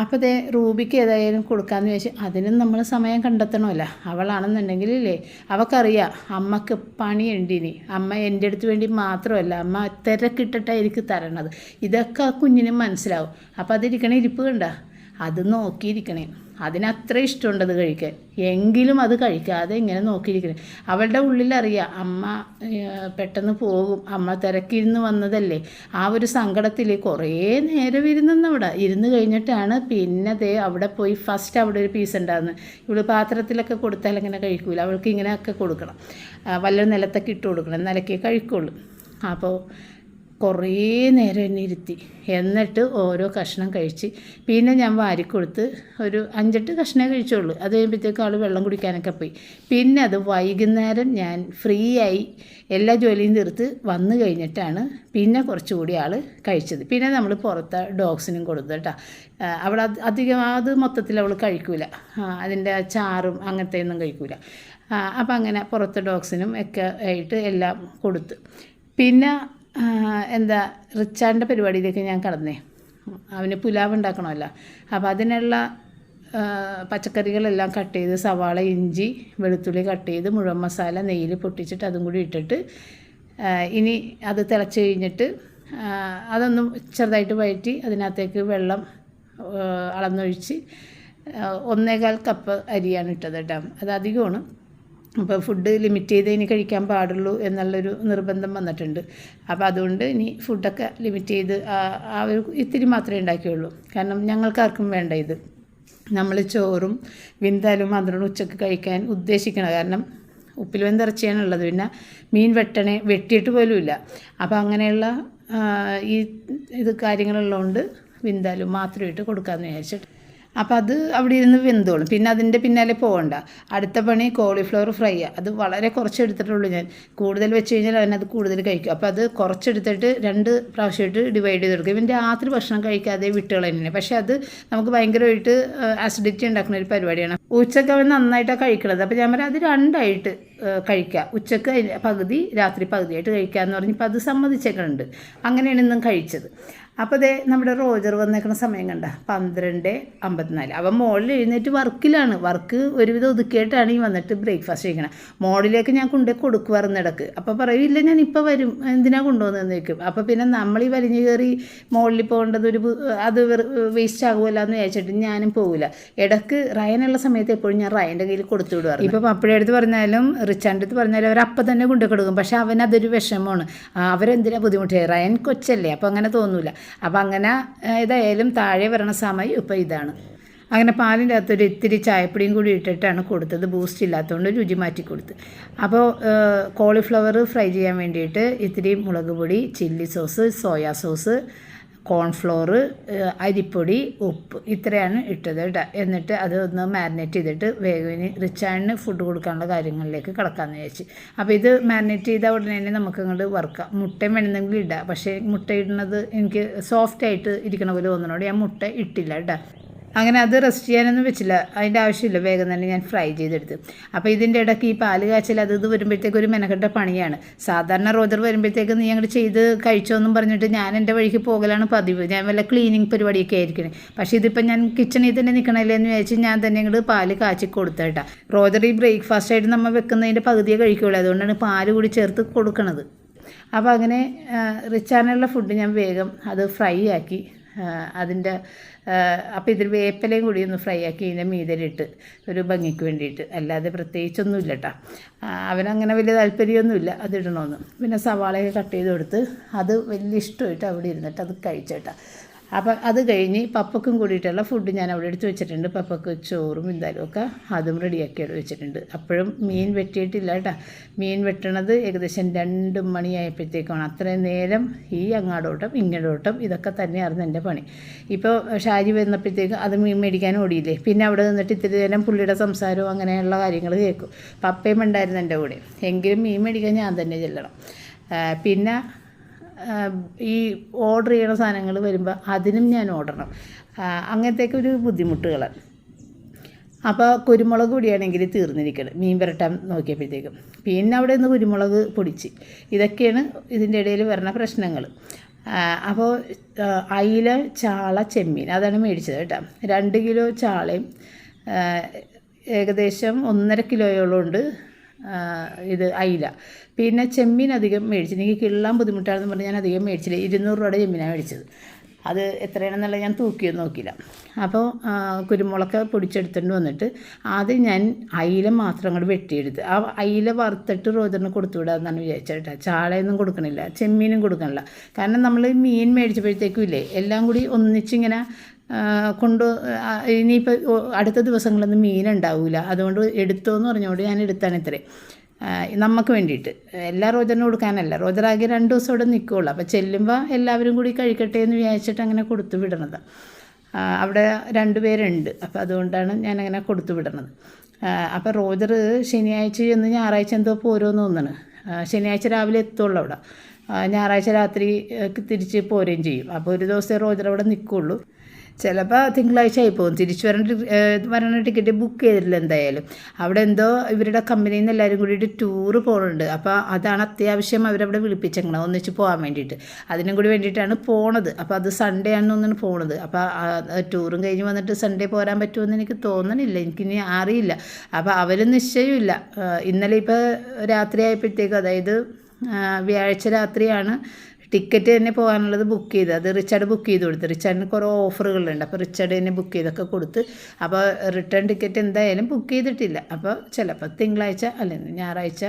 അപ്പോൾ ദേ റൂബിക്ക് ഏതായാലും കൊടുക്കാമെന്ന് ചോദിച്ചാൽ അതിനും നമ്മൾ സമയം കണ്ടെത്തണമല്ല. അവളാണെന്നുണ്ടെങ്കിൽ ഇല്ലേ അവൾക്കറിയാം അമ്മയ്ക്ക് പണിയുണ്ട് ഇനി. അമ്മ എന്റെ അടുത്ത് വേണ്ടി മാത്രമല്ല അമ്മ തിരക്കിട്ടിട്ടാണ് തരണത്. ഇതൊക്കെ ആ കുഞ്ഞിന് മനസ്സിലാവും. അപ്പോൾ അതിരിക്കണ ഇരിപ്പ് കണ്ട? അത് നോക്കിയിരിക്കണേ. അതിനത്ര ഇഷ്ടമുണ്ട് അത് കഴിക്കാൻ. എങ്കിലും അത് കഴിക്കാതെ ഇങ്ങനെ നോക്കിയിരിക്കുന്നത് അവളുടെ ഉള്ളിലറിയാം അമ്മ പെട്ടെന്ന് പോകും അമ്മ തിരക്കിരുന്ന് വന്നതല്ലേ. ആ ഒരു സങ്കടത്തിൽ കുറേ നേരം ഇരുന്നെന്ന് അവിടെ ഇരുന്ന് കഴിഞ്ഞിട്ടാണ് പിന്നെ ദേ അവിടെ പോയി ഫസ്റ്റ് അവിടെ ഒരു പീസ് ഉണ്ടാകുന്നത് ഇവൾ പാത്രത്തിലൊക്കെ കൊടുത്താൽ അങ്ങനെ കഴിക്കൂല. അവൾക്ക് ഇങ്ങനെയൊക്കെ കൊടുക്കണം. വല്ല നിലത്തൊക്കെ ഇട്ട് കൊടുക്കണം. നിലക്കേ കഴിക്കുള്ളൂ. അപ്പോൾ കുറേ നേരം എന്നെ ഇരുത്തി. എന്നിട്ട് ഓരോ കഷ്ണം കഴിച്ച് പിന്നെ ഞാൻ വാരിക്കൊടുത്ത് ഒരു അഞ്ചെട്ട് കഷ്ണമേ കഴിച്ചുള്ളൂ. അത് കഴിയുമ്പോഴത്തേക്കും ആൾ വെള്ളം കുടിക്കാനൊക്കെ പോയി. പിന്നെ അത് വൈകുന്നേരം ഞാൻ ഫ്രീ ആയി എല്ലാ ജോലിയും തീർത്ത് വന്നു കഴിഞ്ഞിട്ടാണ് പിന്നെ കുറച്ചുകൂടി ആൾ കഴിച്ചത്. പിന്നെ നമ്മൾ പുറത്ത് ഡോഗ്സിനും കൊടുത്തു കേട്ടോ. അവൾ അധികം അത് മൊത്തത്തിൽ അവൾ കഴിക്കൂല. അതിന്റെ ചാറും അങ്ങനത്തെ ഒന്നും കഴിക്കൂല. അപ്പം അങ്ങനെ പുറത്ത് ഡോഗ്സിനും ഒക്കെ ആയിട്ട് എല്ലാം കൊടുത്തു. പിന്നെ എന്താ റിച്ചാറിന്റെ പരിപാടിയിലേക്ക് ഞാൻ കടന്നേ. അവന് പുലാവ് ഉണ്ടാക്കണമല്ലോ. അപ്പോൾ അതിനുള്ള പച്ചക്കറികളെല്ലാം കട്ട് ചെയ്ത് സവാള ഇഞ്ചി വെളുത്തുള്ളി കട്ട് ചെയ്ത് മുഴുവൻ മസാല നെയ്യിൽ പൊട്ടിച്ചിട്ട് അതും കൂടി ഇട്ടിട്ട് ഇനി അത് തിളച്ച് കഴിഞ്ഞിട്ട് അതൊന്നും ചെറുതായിട്ട് വയറ്റി അതിനകത്തേക്ക് വെള്ളം അളന്നൊഴിച്ച് ഒന്നേകാൽ കപ്പ് അരിയാണ് ഇട്ടത് കേട്ടോ. അത് അധികമാണ്. അപ്പോൾ ഫുഡ് ലിമിറ്റ് ചെയ്തേ ഇനി കഴിക്കാൻ പാടുള്ളൂ എന്നുള്ളൊരു നിർബന്ധം വന്നിട്ടുണ്ട്. അപ്പോൾ അതുകൊണ്ട് ഇനി ഫുഡൊക്കെ ലിമിറ്റ് ചെയ്ത് ആ- ഒരു ഇത്തിരി മാത്രമേ ഉണ്ടാക്കിയുള്ളൂ. കാരണം ഞങ്ങൾക്കാർക്കും വേണ്ട ഇത്. നമ്മൾ ചോറും വിന്താലും മാത്രമാണ് ഉച്ചയ്ക്ക് കഴിക്കാൻ ഉദ്ദേശിക്കണം കാരണം ഉപ്പിൽ വെന്തിറച്ചിയാണുള്ളത്. പിന്നെ മീൻ വെട്ടണേ വെട്ടിയിട്ട് പോലുമില്ല. അപ്പോൾ അങ്ങനെയുള്ള ഈ ഇത് കാര്യങ്ങളുള്ളതുകൊണ്ട് വിന്താലും മാത്രമായിട്ട് കൊടുക്കാമെന്ന് വിചാരിച്ചിട്ട്. അപ്പോൾ അത് അവിടെ ഇരുന്ന് വെന്തോളും. പിന്നെ അതിന്റെ പിന്നാലെ പോകണ്ട അടുത്ത പണി കോളിഫ്ലവർ ഫ്രൈ അത് വളരെ കുറച്ച് എടുത്തിട്ടുള്ളൂ ഞാൻ. കൂടുതൽ വെച്ച് കഴിഞ്ഞാൽ അവനത് കൂടുതൽ കഴിക്കും. അപ്പോൾ അത് കുറച്ചെടുത്തിട്ട് രണ്ട് പ്രാവശ്യമായിട്ട് ഡിവൈഡ് ചെയ്ത് കൊടുക്കും. ഇവൻ രാത്രി ഭക്ഷണം കഴിക്കാതെ വിട്ടുകൾ തന്നെ പക്ഷേ അത് നമുക്ക് ഭയങ്കരമായിട്ട് ആസിഡിറ്റി ഉണ്ടാക്കുന്ന ഒരു പരിപാടിയാണ്. ഉച്ചയ്ക്ക് അവൻ നന്നായിട്ടാണ് കഴിക്കണത്. അപ്പോൾ ഞാൻ പറയാം അത് രണ്ടായിട്ട് കഴിക്കുക ഉച്ചയ്ക്ക് പകുതി രാത്രി പകുതിയായിട്ട് കഴിക്കുക എന്ന് പറഞ്ഞപ്പോൾ അത് സമ്മതിച്ചേക്കുന്നുണ്ട് അങ്ങനെയാണ് ഇന്നും കഴിച്ചത്. അപ്പോൾ ദേ നമ്മുടെ റോജർ വന്നേക്കുന്ന സമയം കണ്ട. പന്ത്രണ്ട് അമ്പത്തിനാല്. അവൻ മോളിൽ എഴുന്നേറ്റ് വർക്കിലാണ്. വർക്ക് ഒരുവിധം ഒതുക്കിയിട്ടാണ് ഈ വന്നിട്ട് ബ്രേക്ക്ഫാസ്റ്റ് കഴിക്കണം. മോളിലേക്ക് ഞാൻ കൊണ്ടുപോയി കൊടുക്കുമായിരുന്നു ഇടയ്ക്ക്. അപ്പോൾ പറയില്ല ഞാൻ ഇപ്പോൾ വരും. എന്തിനാ കൊണ്ടുവന്നതെന്ന് ചോദിക്കും. അപ്പോൾ പിന്നെ നമ്മൾ ഈ വലിഞ്ഞു കയറി മോളിൽ പോകേണ്ടത് ഒരു അത് വേസ്റ്റ് ആകുമല്ലോ എന്ന് വിചാരിച്ചിട്ട് ഞാനും പോകില്ല ഇടയ്ക്ക് റയനുള്ള സമയത്ത് എപ്പോഴും ഞാൻ റയന്റെ കയ്യിൽ കൊടുത്തു വിടുവാറ് ഇപ്പം അപ്പോഴേ അടുത്ത് പറഞ്ഞാലും റിച്ചാന്റെ അടുത്ത് പറഞ്ഞാലും അവർ അപ്പം തന്നെ കൊണ്ടു കൊടുക്കും. പക്ഷേ അവനതൊരു വിഷമമാണ്. അവരെന്തിനാണ് അവരെന്തിനാ ബുദ്ധിമുട്ടിയത് റയൻ കൊച്ചല്ലേ. അപ്പോൾ അങ്ങനെ തോന്നൂല. അപ്പോൾ അങ്ങനെ ഏതായാലും താഴെ വരണ സമയം ഇപ്പോൾ ഇതാണ്. അങ്ങനെ പാലിന്റെ അകത്തൊരു ഇത്തിരി ചായപ്പൊടിയും കൂടി ഇട്ടിട്ടാണ് കൊടുത്തത്. ബൂസ്റ്റ് ഇല്ലാത്തതുകൊണ്ട് രുചി മാറ്റി കൊടുത്ത്. അപ്പോൾ കോളിഫ്ലവർ ഫ്രൈ ചെയ്യാൻ വേണ്ടിയിട്ട് ഇത്തിരി മുളക് പൊടി chilli sauce soya sauce cornflour അരിപ്പൊടി ഉപ്പ് ഇത്രയാണ് ഇട്ടത് കേട്ടോ എന്നിട്ട് അത് ഒന്ന് മാരിനേറ്റ് ചെയ്തിട്ട് വേഗവിന് റിച്ചാണിന് ഫുഡ് കൊടുക്കാനുള്ള കാര്യങ്ങളിലേക്ക് കിടക്കാമെന്ന് വിചാരിച്ച്. അപ്പോൾ ഇത് മാരിനേറ്റ് ചെയ്ത ഉടനെ തന്നെ നമുക്ക് അങ്ങോട്ട് വറുക്കാം. മുട്ടയും വേണമെങ്കിൽ ഇടാം. പക്ഷേ മുട്ട ഇടുന്നത് എനിക്ക് സോഫ്റ്റ് ആയിട്ട് ഇരിക്കണ പോലെ തോന്നുന്നതുകൊണ്ട് ഞാൻ മുട്ട ഇട്ടില്ല കേട്ടോ അങ്ങനെ അത് റെസ്റ്റ് ചെയ്യാനൊന്നും വെച്ചില്ല. അതിന്റെ ആവശ്യമില്ല. വേഗം തന്നെ ഞാൻ ഫ്രൈ ചെയ്തെടുത്ത്. അപ്പോൾ ഇതിന്റെ ഇടയ്ക്ക് ഈ പാൽ കാച്ചൽ അത് ഇത് വരുമ്പോഴത്തേക്ക് ഒരു മെനക്കെട്ട പണിയാണ്. സാധാരണ റോദർ വരുമ്പോഴത്തേക്ക് നീ അങ്ങോട്ട് ചെയ്ത് കഴിച്ചോന്നും പറഞ്ഞിട്ട് ഞാൻ എന്റെ വഴിക്ക് പോകലാണ് പതിവ്. ഞാൻ വല്ല ക്ലീനിങ് പരിപാടിയൊക്കെ ആയിരിക്കണേ. പക്ഷേ ഇതിപ്പോൾ ഞാൻ കിച്ചണിൽ തന്നെ നിൽക്കണല്ലേ എന്ന് വിചാരിച്ച് ഞാൻ തന്നെ ഇങ്ങോട്ട് പാൽ കാച്ചി കൊടുത്തേട്ടാ റോദർ ഈ ബ്രേക്ക്ഫാസ്റ്റ് ആയിട്ട് നമ്മൾ വെക്കുന്നതിന്റെ പകുതിയെ കഴിക്കുകയുള്ളൂ അതുകൊണ്ടാണ് പാൽ കൂടി ചേർത്ത് കൊടുക്കണത്. അപ്പോൾ അങ്ങനെ റിച്ചാനുള്ള ഫുഡ് ഞാൻ വേഗം അത് ഫ്രൈ ആക്കി. അതിന്റെ അപ്പോൾ ഇതിൽ വേപ്പലയും കൂടി ഒന്ന് ഫ്രൈ ആക്കി ഇതിന്റെ മീതലിട്ട് ഒരു ഭംഗിക്ക് വേണ്ടിയിട്ട്. അല്ലാതെ പ്രത്യേകിച്ചൊന്നും ഇല്ല കേട്ടോ അവനങ്ങനെ വലിയ താല്പര്യമൊന്നുമില്ല അതിടണമെന്ന് പിന്നെ സവാളയൊക്കെ കട്ട് ചെയ്ത് കൊടുത്ത് അത് വലിയ ഇഷ്ടമായിട്ട് അവിടെ ഇരുന്നിട്ട് അത് കഴിച്ചേട്ടാ. അപ്പം അത് കഴിഞ്ഞ് പപ്പക്കും കൂടിയിട്ടുള്ള ഫുഡ് ഞാൻ അവിടെ എടുത്ത് വെച്ചിട്ടുണ്ട്. പപ്പക്ക് ചോറും എന്തായാലും ഒക്കെ അതും റെഡിയാക്കി അവിടെ വെച്ചിട്ടുണ്ട്. അപ്പോഴും മീൻ വെട്ടിയിട്ടില്ല കേട്ടോ. മീൻ വെട്ടണത് ഏകദേശം രണ്ട് മണിയായപ്പോഴത്തേക്കാണ്. അത്രയും നേരം ഈ അങ്ങാടോട്ടം ഇങ്ങോട്ടോട്ടം ഇതൊക്കെ തന്നെയായിരുന്നു എന്റെ പണി. ഇപ്പോൾ ഷാരി വന്നപ്പോഴത്തേക്കും അത് മീൻ മേടിക്കാൻ ഓടിയില്ലേ? പിന്നെ അവിടെ നിന്നിട്ട് ഇത്തിരി നേരം പുള്ളിയുടെ സംസാരവും അങ്ങനെയുള്ള കാര്യങ്ങൾ കേൾക്കും. പപ്പയും ഉണ്ടായിരുന്നു എന്റെ കൂടെ. എങ്കിലും മീൻ മേടിക്കാൻ ഞാൻ തന്നെ ചെല്ലണം. പിന്നെ ഈ ഓർഡർ ചെയ്യണ സാധനങ്ങൾ വരുമ്പോൾ അതിനും ഞാൻ ഓടണം അങ്ങനത്തേക്ക് ഒരു ബുദ്ധിമുട്ടുകൾ അപ്പോൾ കുരുമുളക് പൊടിയാണെങ്കിൽ തീർന്നിരിക്കണം. മീൻ പുരട്ടാൻ നോക്കിയപ്പോഴത്തേക്കും. പിന്നെ അവിടെ നിന്ന് കുരുമുളക് പൊടിച്ച്. ഇതൊക്കെയാണ് ഇതിന്റെ ഇടയിൽ വരുന്ന പ്രശ്നങ്ങൾ അപ്പോൾ അയില ചാള ചെമ്മീൻ അതാണ് മേടിച്ചത് കേട്ടോ. രണ്ട് കിലോ ചാളയും ഏകദേശം ഒന്നര കിലോയോളം ഉണ്ട്. ഇത് അയില. പിന്നെ ചെമ്മീൻ അധികം മേടിച്ചു എനിക്ക് കിള്ളാൻ ബുദ്ധിമുട്ടാണെന്ന് പറഞ്ഞ് ഞാൻ അധികം മേടിച്ചില്ല. ഇരുന്നൂറ് രൂപയുടെ ചെമ്മീനാണ് മേടിച്ചത്. അത് എത്രയാണെന്നുള്ളത് ഞാൻ തൂക്കിയൊന്നും നോക്കിയില്ല. അപ്പോൾ കുരുമുളക് പൊടിച്ചെടുത്തുകൊണ്ട് വന്നിട്ട് ആദ്യം ഞാൻ അയില മാത്രം അങ്ങോട്ട് വെട്ടിയെടുത്ത്. ആ അയില വറുത്തിട്ട് റോജറിന് കൊടുത്തു വിടാമെന്നാണ് വിചാരിച്ചത് കേട്ടോ. ചാളയൊന്നും കൊടുക്കണില്ല. ചെമ്മീനും കൊടുക്കണില്ല. കാരണം നമ്മൾ മീൻ മേടിച്ചപ്പോഴത്തേക്കും ഇല്ലേ എല്ലാം കൂടി ഒന്നിച്ചിങ്ങനെ കൊണ്ട് ഇനിയിപ്പോൾ അടുത്ത ദിവസങ്ങളൊന്നും മീനുണ്ടാവില്ല അതുകൊണ്ട് എടുത്തോ എന്ന് പറഞ്ഞുകൊണ്ട് ഞാൻ എടുത്താണ് ഇത്രേ നമുക്ക് വേണ്ടിയിട്ട്. എല്ലാ റോജറിനും കൊടുക്കാനല്ല. റോജറാകെ രണ്ട് ദിവസം ഇവിടെ നിൽക്കുകയുള്ളൂ അപ്പോൾ ചെല്ലുമ്പോൾ എല്ലാവരും കൂടി കഴിക്കട്ടെ എന്ന് വിചാരിച്ചിട്ട് അങ്ങനെ കൊടുത്തു വിടണത്. അവിടെ രണ്ട് പേരുണ്ട്. അപ്പോൾ അതുകൊണ്ടാണ് ഞാനങ്ങനെ കൊടുത്തു വിടണത്. അപ്പോൾ റോജർ ശനിയാഴ്ച ചെന്ന് ഞായറാഴ്ച എന്തോ പോരുമെന്ന് തോന്നണ്. ശനിയാഴ്ച രാവിലെ എത്തുള്ളൂ അവിടെ. ഞായറാഴ്ച രാത്രി തിരിച്ച് പോരുകയും ചെയ്യും. അപ്പോൾ ഒരു ദിവസമേ റോജർ അവിടെ നിൽക്കുകയുള്ളൂ ചിലപ്പോൾ തിങ്കളാഴ്ച ആയി പോകും. തിരിച്ചു വരണ വരണ ടിക്കറ്റ് ബുക്ക് ചെയ്തിട്ടില്ല എന്തായാലും. അവിടെ എന്തോ ഇവരുടെ കമ്പനിയിൽ നിന്ന് എല്ലാവരും കൂടിയിട്ട് ടൂറ് പോകുന്നുണ്ട് അപ്പോൾ അതാണ് അത്യാവശ്യം അവരവിടെ വിളിപ്പിച്ചേക്കണം ഒന്നിച്ച് പോകാൻ വേണ്ടിയിട്ട്. അതിനും കൂടി വേണ്ടിയിട്ടാണ് പോണത്. അപ്പോൾ അത് സൺഡേ ആണെന്നൊന്നാണ് പോണത്. അപ്പോൾ ടൂറും കഴിഞ്ഞ് വന്നിട്ട് സൺഡേ പോരാൻ പറ്റുമെന്ന് എനിക്ക് തോന്നണില്ല. എനിക്കിനി അറിയില്ല. അപ്പോൾ അവർ നിശ്ചയമില്ല. ഇന്നലെ ഇപ്പോൾ രാത്രി ആയപ്പോഴത്തേക്കും അതായത് വ്യാഴാഴ്ച രാത്രിയാണ് ടിക്കറ്റ് തന്നെ പോകാനുള്ളത് ബുക്ക് ചെയ്ത് അത് റിച്ചാർഡ് ബുക്ക് ചെയ്ത് കൊടുത്ത്. റിച്ചാർഡിന് കുറേ ഓഫറുകളുണ്ട് അപ്പോൾ റിച്ചാർഡ് തന്നെ ബുക്ക് ചെയ്തൊക്കെ കൊടുത്ത് അപ്പോൾ റിട്ടേൺ ടിക്കറ്റ് എന്തായാലും ബുക്ക് ചെയ്തിട്ടില്ല. അപ്പോൾ ചിലപ്പോൾ തിങ്കളാഴ്ച അല്ലെങ്കിൽ ഞായറാഴ്ച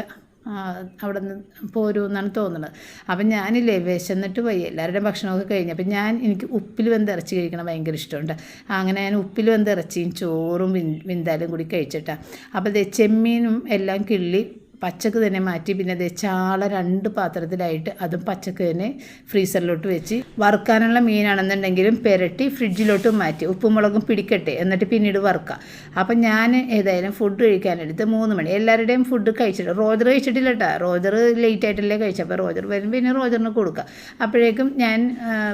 അവിടെ നിന്ന് പോരൂ എന്നാണ് തോന്നുന്നത്. അപ്പം ഞാനില്ലേ വിശന്നിട്ട് പോയി. എല്ലാവരുടെയും ഭക്ഷണമൊക്കെ കഴിഞ്ഞ്. അപ്പം ഞാൻ എനിക്ക് ഉപ്പിൽ വെന്ത് ഇറച്ചി കഴിക്കണം ഭയങ്കര ഇഷ്ടമുണ്ട്. അങ്ങനെ ഞാൻ ഉപ്പിൽ വെന്ത് ഇറച്ചിയും ചോറും വിന്താലും കൂടി കഴിച്ചിട്ടാണ്. അപ്പോൾ ചെമ്മീനും എല്ലാം കിള്ളി പച്ചക്ക് തന്നെ മാറ്റി പിന്നെ അതേ ചാള രണ്ട് പാത്രത്തിലായിട്ട് അതും പച്ചക്ക് തന്നെ ഫ്രീസറിലോട്ട് വെച്ച് വറുക്കാനുള്ള മീനാണെന്നുണ്ടെങ്കിലും പെരട്ടി ഫ്രിഡ്ജിലോട്ട് മാറ്റി. ഉപ്പും മുളകും പിടിക്കട്ടെ എന്നിട്ട് പിന്നീട് വറുക്കുക അപ്പം ഞാൻ ഏതായാലും ഫുഡ് കഴിക്കാനെടുത്ത് മൂന്ന് മണി. എല്ലാവരുടെയും ഫുഡ് കഴിച്ചിട്ട് റോജർ കഴിച്ചിട്ടില്ല കേട്ടോ റോജർ ലേറ്റ് ആയിട്ടല്ലേ കഴിച്ചത്. അപ്പോൾ റോജർ വരും പിന്നെ റോജറിന് കൊടുക്കുക അപ്പോഴേക്കും ഞാൻ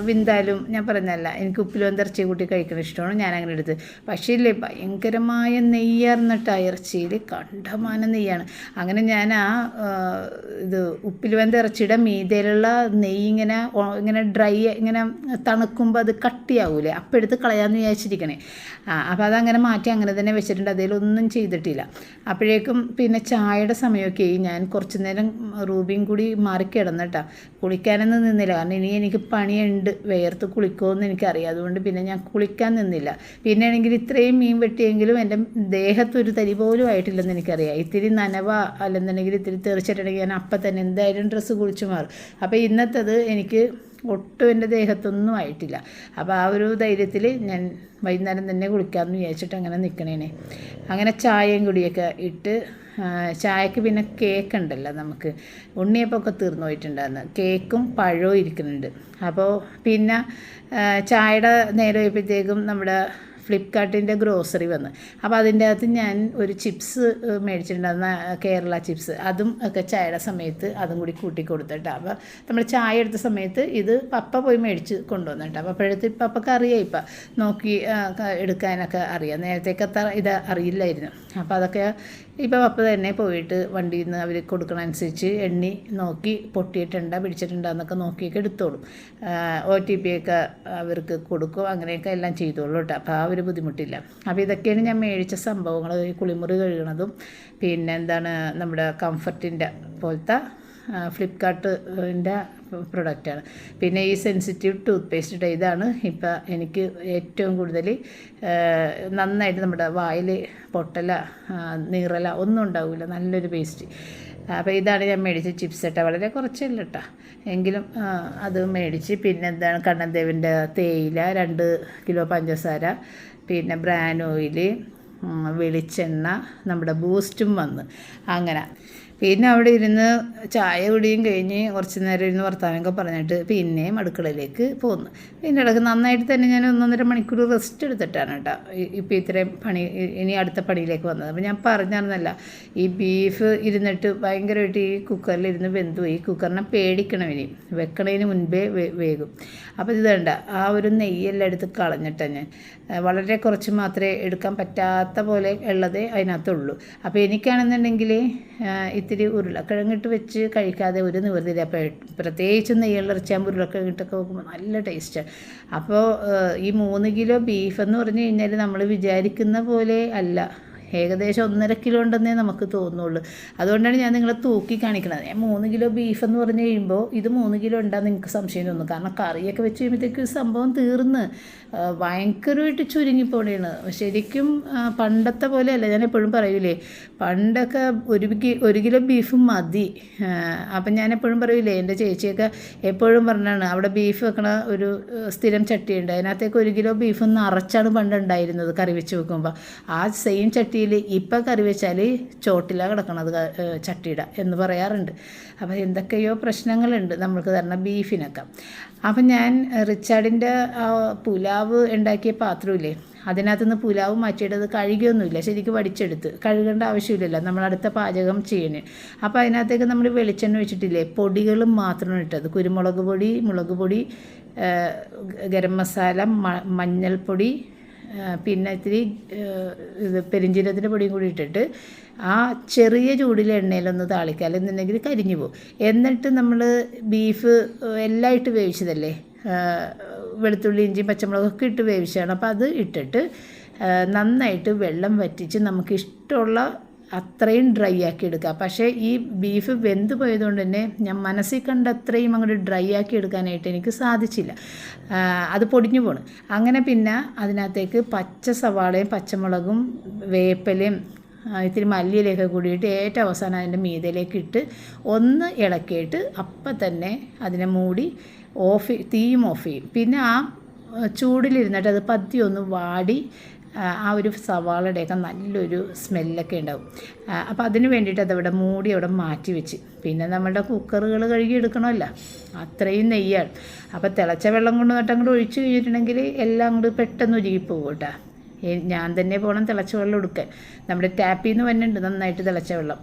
വിന്താലും ഞാൻ പറഞ്ഞല്ല എനിക്ക് ഉപ്പിലും ഇറച്ചി കൂട്ടി കഴിക്കണ ഇഷ്ടമാണ് ഞാൻ അങ്ങനെ എടുത്ത്. പക്ഷേ ഇല്ലേ ഭയങ്കരമായ നെയ്യാർന്നിട്ട് ഇറച്ചിയിൽ. കണ്ടമാനം നെയ്യാണ്. അങ്ങനെ ഞാൻ ആ ആ, ഇത് ഉപ്പിൽ വെന്ത ഇറച്ചിയുടെ മീതയിലുള്ള നെയ്യ് ഇങ്ങനെ ഇങ്ങനെ ഡ്രൈ ഇങ്ങനെ തണുക്കുമ്പോൾ അത് കട്ടിയാവൂലേ? അപ്പം എടുത്ത് കളയാമെന്ന് വിചാരിച്ചിരിക്കണേ. ആ അപ്പോൾ അതങ്ങനെ മാറ്റി അങ്ങനെ തന്നെ വെച്ചിട്ടുണ്ട്. അതിലൊന്നും ചെയ്തിട്ടില്ല. അപ്പോഴേക്കും പിന്നെ ചായയുടെ സമയമൊക്കെ ആയി. ഞാൻ കുറച്ച് നേരം റൂബിയും കൂടി മാറി കിടന്നിട്ടാ. കുളിക്കാനൊന്നും നിന്നില്ല. കാരണം ഇനി എനിക്ക് പണിയുണ്ട്. വേർത്ത് കുളിക്കുമെന്ന് എനിക്കറിയാം. അതുകൊണ്ട് പിന്നെ ഞാൻ കുളിക്കാൻ നിന്നില്ല. പിന്നെ ആണെങ്കിൽ ഇത്രയും മീൻ വെട്ടിയെങ്കിലും എന്റെ ദേഹത്തൊരു തരി പോലും ആയിട്ടില്ലെന്ന് എനിക്കറിയാം. ഇത്തിരി നനവ അല്ലെന്നുണ്ടെങ്കിൽ ഇത്തിരി തെറിച്ചിട്ടുണ്ടെങ്കിൽ ഞാൻ അപ്പം തന്നെ എന്തായാലും ഡ്രസ്സ് കുളിച്ചു മാറും. അപ്പോൾ ഇന്നത്തത് എനിക്ക് ഒട്ടും എന്റെ ദേഹത്തൊന്നും ആയിട്ടില്ല. അപ്പോൾ ആ ഒരു ധൈര്യത്തിൽ ഞാൻ വൈകുന്നേരം തന്നെ കുളിക്കാമെന്ന് വിചാരിച്ചിട്ട് അങ്ങനെ നിൽക്കണേനെ. അങ്ങനെ ചായയും കൂടിയൊക്കെ ഇട്ട് ചായക്ക് പിന്നെ കേക്ക് ഉണ്ടല്ലോ നമുക്ക്. ഉണ്ണിയപ്പമൊക്കെ തീർന്നു പോയിട്ടുണ്ടായിരുന്നു. കേക്കും പഴവും ഇരിക്കുന്നുണ്ട്. അപ്പോൾ പിന്നെ ചായയുടെ നേരം ആയപ്പോഴത്തേക്കും നമ്മുടെ ഫ്ലിപ്കാർട്ടിന്റെ ഗ്രോസറി വന്ന്. അപ്പോൾ അതിന്റെ അകത്ത് ഞാൻ ഒരു ചിപ്സ് മേടിച്ചിട്ടുണ്ടായിരുന്ന കേരള ചിപ്സ്. അതും ഒക്കെ ചായയുടെ സമയത്ത് അതും കൂടി കൂട്ടി കൊടുത്തിട്ട് അപ്പോൾ നമ്മൾ ചായ എടുത്ത സമയത്ത് ഇത് പപ്പ പോയി മേടിച്ച് കൊണ്ടുവന്നിട്ട്. അപ്പോൾ അപ്പോഴത്തെ പപ്പക്ക് അറിയാം ഇപ്പം. നോക്കി എടുക്കാനൊക്കെ അറിയാം. നേരത്തേക്ക് ഇത് അറിയില്ലായിരുന്നു. അപ്പോൾ അതൊക്കെ ഇപ്പോൾ പപ്പ തന്നെ പോയിട്ട് വണ്ടിയിൽ നിന്ന് അവർ കൊടുക്കണ അനുസരിച്ച് എണ്ണി നോക്കി പൊട്ടിയിട്ടുണ്ടോ പിടിച്ചിട്ടുണ്ടോ എന്നൊക്കെ നോക്കിയൊക്കെ എടുത്തോളും. ഒ ടി പി ഒക്കെ അവർക്ക് കൊടുക്കും അങ്ങനെയൊക്കെ എല്ലാം ചെയ്തോളൂ കേട്ടോ. അപ്പോൾ ആ ഒരു ബുദ്ധിമുട്ടില്ല. അപ്പോൾ ഇതൊക്കെയാണ് ഞാൻ മേടിച്ച സംഭവങ്ങൾ. കുളിമുറി കഴുകണതും പിന്നെ എന്താണ് നമ്മുടെ കംഫർട്ടിന്റെ പോലത്തെ ഫ്ലിപ്കാർട്ടിന്റെ പ്രൊഡക്റ്റാണ്. പിന്നെ ഈ സെൻസിറ്റീവ് ടൂത്ത് പേസ്റ്റ് ഇതാണ്. ഇപ്പം എനിക്ക് ഏറ്റവും കൂടുതൽ നന്നായിട്ട് നമ്മുടെ വായിൽ പൊട്ടല നീറല ഒന്നും ഉണ്ടാവില്ല നല്ലൊരു പേസ്റ്റ് അപ്പോൾ ഇതാണ് ഞാൻ മേടിച്ച ചിപ്സ് കേട്ടോ വളരെ കുറച്ചല്ല കേട്ടോ എങ്കിലും അത് മേടിച്ച് പിന്നെ എന്താണ് കണ്ണൻദേവിന്റെ തേയില രണ്ട് കിലോ പഞ്ചസാര പിന്നെ ബ്രാൻ ഓയിൽ വെളിച്ചെണ്ണ നമ്മുടെ ബൂസ്റ്റും വന്ന്. അങ്ങനെ. പിന്നെ അവിടെ ഇരുന്ന് ചായ കുടിയും കഴിഞ്ഞ് കുറച്ച് നേരം ഇരുന്ന് വർത്തമാനമൊക്കെ പറഞ്ഞിട്ട് പിന്നെയും അടുക്കളയിലേക്ക് പോകുന്നു പിന്നെ ഇടയ്ക്ക് നന്നായിട്ട് തന്നെ ഞാൻ ഒന്നൊന്നര മണിക്കൂർ റെസ്റ്റ് എടുത്തിട്ടാണ് കേട്ടോ. ഇപ്പോൾ ഇത്രയും പണി ഇനി അടുത്ത പണിയിലേക്ക് വന്നത്. അപ്പോൾ ഞാൻ പറഞ്ഞിരുന്നല്ല ഈ ബീഫ് ഇരുന്നിട്ട് ഭയങ്കരമായിട്ട് ഈ കുക്കറിൽ ഇരുന്ന് വെന്തു ഈ കുക്കറിനെ പേടിക്കണം ഇനി. വെക്കണതിന് മുൻപേ വേകും. അപ്പോൾ ഇത് വേണ്ട ആ ഒരു നെയ്യെല്ലാം എടുത്ത് കളഞ്ഞിട്ടാണ് ഞാൻ. വളരെ കുറച്ച് മാത്രമേ എടുക്കാൻ പറ്റാത്ത പോലെ ഉള്ളതേ അതിനകത്തുള്ളൂ. അപ്പോൾ എനിക്കാണെന്നുണ്ടെങ്കിൽ ഇത്തിരി ഉരുളക്കിഴങ്ങിട്ട് വെച്ച് കഴിക്കാതെ ഒരു നിവൃത്തിയില്ല അപ്പോൾ പ്രത്യേകിച്ച് ഉരുളക്കിഴങ്ങിട്ടൊക്കെ വെക്കുമ്പോൾ നല്ല ടേസ്റ്റാണ് അപ്പോൾ ഈ മൂന്ന് കിലോ ബീഫ് എന്ന് പറഞ്ഞു കഴിഞ്ഞാൽ നമ്മൾ വിചാരിക്കുന്ന പോലെ അല്ല. ഏകദേശം ഒന്നര കിലോ ഉണ്ടെന്നേ നമുക്ക് തോന്നുള്ളൂ. അതുകൊണ്ടാണ് ഞാൻ നിങ്ങളെ തൂക്കി കാണിക്കുന്നത് ഞാൻ മൂന്ന് കിലോ ബീഫ് എന്ന് പറഞ്ഞു കഴിയുമ്പോൾ ഇത് മൂന്ന് കിലോ ഉണ്ടാകുന്ന നിങ്ങൾക്ക് സംശയം തോന്നും കാരണം കറിയൊക്കെ വെച്ച് കഴിയുമ്പോഴത്തേക്ക് സംഭവം തീർന്ന്. ഭയങ്കരമായിട്ട് ചുരുങ്ങിപ്പോണേണ്. ശരിക്കും പണ്ടത്തെ പോലെ അല്ല ഞാൻ എപ്പോഴും പറയൂലേ പണ്ടൊക്കെ ഒരു ഒരു കിലോ ബീഫ് മതി. അപ്പം ഞാൻ എപ്പോഴും പറയൂലേ എന്റെ ചേച്ചിയൊക്കെ എപ്പോഴും പറഞ്ഞാണ് അവിടെ ബീഫ് വെക്കണ ഒരു സ്ഥിരം ചട്ടിയുണ്ട്. അതിനകത്തേക്ക് ഒരു കിലോ ബീഫ് നിറച്ചാണ് പണ്ട് ഉണ്ടായിരുന്നത് കറി വെച്ച് വെക്കുമ്പോൾ ആ സെയിം ചട്ടിയിൽ ഇപ്പം കറി വെച്ചാൽ ചോട്ടിലാണ് കിടക്കണത് ചട്ടിയിട എന്ന് പറയാറുണ്ട്. അപ്പോൾ എന്തൊക്കെയോ പ്രശ്നങ്ങളുണ്ട് നമ്മൾക്ക് തരണം ബീഫിനൊക്കെ. അപ്പം ഞാൻ റിച്ചാർഡിന്റെ പുലാവ് ഉണ്ടാക്കിയ പാത്രമില്ലേ അതിനകത്തുനിന്ന് പുലാവ് മാറ്റിയിട്ട് അത് കഴുകിയൊന്നുമില്ല. ശരിക്കും വടിച്ചെടുത്ത് കഴുകേണ്ട ആവശ്യമില്ലല്ലോ നമ്മൾ അടുത്ത പാചകം ചെയ്യണേ. അപ്പോൾ അതിനകത്തേക്ക് നമ്മൾ വെളിച്ചെണ്ണ വെച്ചിട്ടില്ലേ പൊടികളും മാത്രമാണ് ഇട്ടത്. കുരുമുളക് പൊടി മുളക് പൊടി ഗരം മസാല മഞ്ഞൾപ്പൊടി പിന്നെ ഇത്തിരി ഇത് പെരിഞ്ചീരത്തിന്റെ പൊടിയും കൂടി ഇട്ടിട്ട് ആ ചെറിയ ചൂടിൽ എണ്ണയിലൊന്ന് താളിക്കുക. അല്ലെന്നുണ്ടെങ്കിൽ കരിഞ്ഞു പോകും. എന്നിട്ട് നമ്മൾ ബീഫ് എല്ലാം ഇട്ട് വേവിച്ചതല്ലേ? വെളുത്തുള്ളി ഇഞ്ചിയും പച്ചമുളകൊക്കെ ഇട്ട് വേവിച്ചതാണ്. അപ്പോൾ അത് ഇട്ടിട്ട് നന്നായിട്ട് വെള്ളം വറ്റിച്ച് നമുക്ക് ഇഷ്ടമുള്ള അത്രയും ഡ്രൈ ആക്കി എടുക്കുക. പക്ഷേ ഈ ബീഫ് വെന്ത് പോയതുകൊണ്ട് തന്നെ ഞാൻ മനസ്സിൽ കണ്ട അത്രയും അങ്ങോട്ട് ഡ്രൈ ആക്കി എടുക്കാനായിട്ട് എനിക്ക് സാധിച്ചില്ല. അത് പൊടിഞ്ഞു പോണ്. അങ്ങനെ പിന്നെ അതിനകത്തേക്ക് പച്ച സവാളയും പച്ചമുളകും വേപ്പലയും ഇത്തിരി മല്ലിയിലൊക്കെ കൂടിയിട്ട് ഏറ്റവും അവസാനം അതിന്റെ മീതയിലേക്ക് ഇട്ട് ഒന്ന് ഇളക്കിയിട്ട് അപ്പം തന്നെ അതിനെ മൂടി ഓഫ് തീയും ഓഫ് ചെയ്യും. പിന്നെ ആ ചൂടിലിരുന്നിട്ട് അത് പത്തി ഒന്ന് വാടി ആ, ഒരു സവാളയുടെയൊക്കെ നല്ലൊരു സ്മെല്ലൊക്കെ ഉണ്ടാവും. അപ്പോൾ അതിന് വേണ്ടിയിട്ട് അതവിടെ മൂടി അവിടെ മാറ്റി വെച്ച്. പിന്നെ നമ്മളുടെ കുക്കറുകൾ കഴുകി എടുക്കണമല്ല. അത്രയും നെയ്യാണ്. അപ്പോൾ തിളച്ച വെള്ളം കൊണ്ട് നട്ടങ്ങോട്ട് ഒഴിച്ചു കഴിഞ്ഞിട്ടുണ്ടെങ്കിൽ എല്ലാം അങ്ങോട്ട് പെട്ടെന്ന് ഉരുകിപ്പോകും കേട്ടോ. ഞാൻ തന്നെ പോകണം തിളച്ച വെള്ളം എടുക്കാൻ. നമ്മുടെ ടാപ്പിൽ നിന്ന് വന്നിട്ടുണ്ട് നന്നായിട്ട് തിളച്ച വെള്ളം.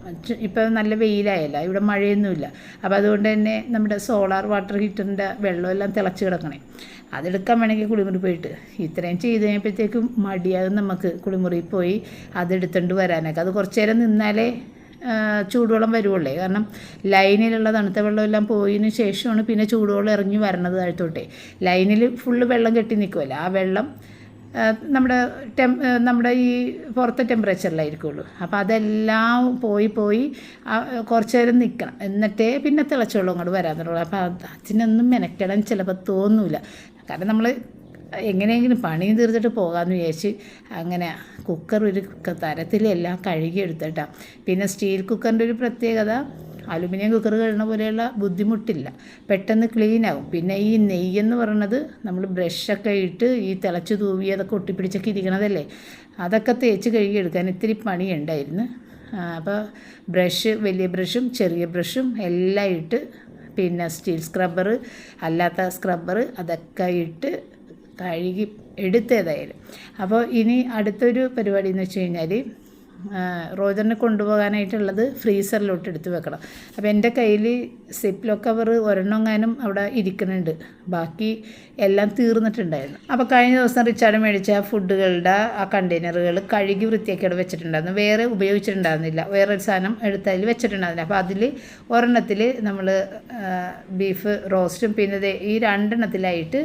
ഇപ്പം നല്ല വെയിലായല്ല ഇവിടെ മഴയൊന്നുമില്ല. അപ്പോൾ അതുകൊണ്ട് തന്നെ നമ്മുടെ സോളാർ വാട്ടർ ഹീറ്ററിന്റെ വെള്ളമെല്ലാം തിളച്ച് കിടക്കണേ. അതെടുക്കാൻ വേണമെങ്കിൽ കുളിമുറി പോയിട്ട്. ഇത്രയും ചെയ്ത് കഴിഞ്ഞപ്പോഴത്തേക്കും മടിയാകും നമുക്ക് കുളിമുറിയിൽ പോയി അതെടുത്തുകൊണ്ട് വരാനൊക്കെ. അത് കുറച്ച് നേരം നിന്നാലേ ചൂടുവെള്ളം വരുവുള്ളേ. കാരണം ലൈനിലുള്ള തണുത്ത വെള്ളമെല്ലാം പോയതിന് ശേഷമാണ് പിന്നെ ചൂടുവെള്ളം ഇറങ്ങി വരണത് താഴ്ത്തോട്ടെ ലൈനിൽ ഫുള്ള് വെള്ളം കെട്ടി നിൽക്കുമല്ലോ ആ വെള്ളം നമ്മുടെ ടെം നമ്മുടെ ഈ പുറത്തെ ടെമ്പറേച്ചറിലായിരിക്കുള്ളൂ അപ്പോൾ അതെല്ലാം പോയി പോയി കുറച്ചു നേരം നിൽക്കണം എന്നിട്ടേ പിന്നെ തിളച്ചുള്ളൂ അങ്ങോട്ട് വരാൻ തുടങ്ങുള്ളൂ അപ്പോൾ അത് അതിനൊന്നും മെനക്കെടാൻ ചിലപ്പോൾ തോന്നൂല. കാരണം നമ്മൾ എങ്ങനെയെങ്കിലും പണിയും തീർത്തിട്ട് പോകാമെന്ന് വിചാരിച്ച് അങ്ങനെ കുക്കർ ഒരു തരത്തിലെല്ലാം കഴുകി എടുത്തിട്ടാണ് പിന്നെ സ്റ്റീൽ കുക്കറിന്റെ ഒരു പ്രത്യേകത അലുമിനിയം കുക്കർ കഴുകുന്ന പോലെയുള്ള ബുദ്ധിമുട്ടില്ല. പെട്ടെന്ന് ക്ലീൻ ആകും. പിന്നെ ഈ നെയ്യെന്ന് പറയുന്നത് നമ്മൾ ബ്രഷൊക്കെ ഇട്ട് ഈ തിളച്ച് തൂവി അതൊക്കെ ഒട്ടിപ്പിടിച്ചൊക്കെ ഇരിക്കണതല്ലേ അതൊക്കെ തേച്ച് കഴുകിയെടുക്കാൻ ഇത്തിരി പണിയുണ്ടായിരുന്നു. അപ്പോൾ ബ്രഷ് വലിയ ബ്രഷും ചെറിയ ബ്രഷും എല്ലാം ഇട്ട് പിന്നെ സ്റ്റീൽ സ്ക്രബ്ബർ അല്ലാത്ത സ്ക്രബ്ബർ അതൊക്കെ ഇട്ട് കഴുകി എടുത്തേതായാലും അപ്പോൾ ഇനി അടുത്തൊരു പരിപാടി എന്ന് വെച്ച് കഴിഞ്ഞാൽ റോജറിനെ കൊണ്ടുപോകാനായിട്ടുള്ളത് ഫ്രീസറിലോട്ട് എടുത്ത് വെക്കണം. അപ്പോൾ എന്റെ കയ്യിൽ സിപ്ലോ കവർ ഒരെണ്ണങ്ങാനും അവിടെ ഇരിക്കുന്നുണ്ട്. ബാക്കി എല്ലാം തീർന്നിട്ടുണ്ടായിരുന്നു. അപ്പോൾ കഴിഞ്ഞ ദിവസം റിച്ചാർഡ് മേടിച്ച ഫുഡുകളുടെ ആ കണ്ടെയ്നറുകൾ കഴുകി വൃത്തിയാക്കി അവിടെ വെച്ചിട്ടുണ്ടായിരുന്നു. വേറെ ഉപയോഗിച്ചിട്ടുണ്ടായിരുന്നില്ല. വേറെ ഒരു സാധനം എടുത്തതിൽ വെച്ചിട്ടുണ്ടായിരുന്നില്ല. വെച്ചിട്ടുണ്ടായിരുന്നു അപ്പോൾ അതിൽ ഒരെണ്ണത്തിൽ നമ്മൾ ബീഫ് റോസ്റ്റും പിന്നെ ഈ രണ്ടെണ്ണത്തിലായിട്ട്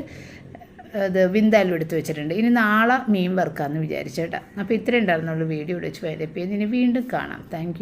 ഇത് വിന്താലും എടുത്ത് വെച്ചിട്ടുണ്ട്. ഇനി നാളെ മീൻ വറുക്കാമെന്ന് വിചാരിച്ചേട്ടാ. അപ്പോൾ ഇത്രയും ഉണ്ടായിരുന്നുള്ളൂ വീഡിയോ ഇവിടെ വെച്ച് വരപ്പിയത് ഇനി വീണ്ടും കാണാം. താങ്ക്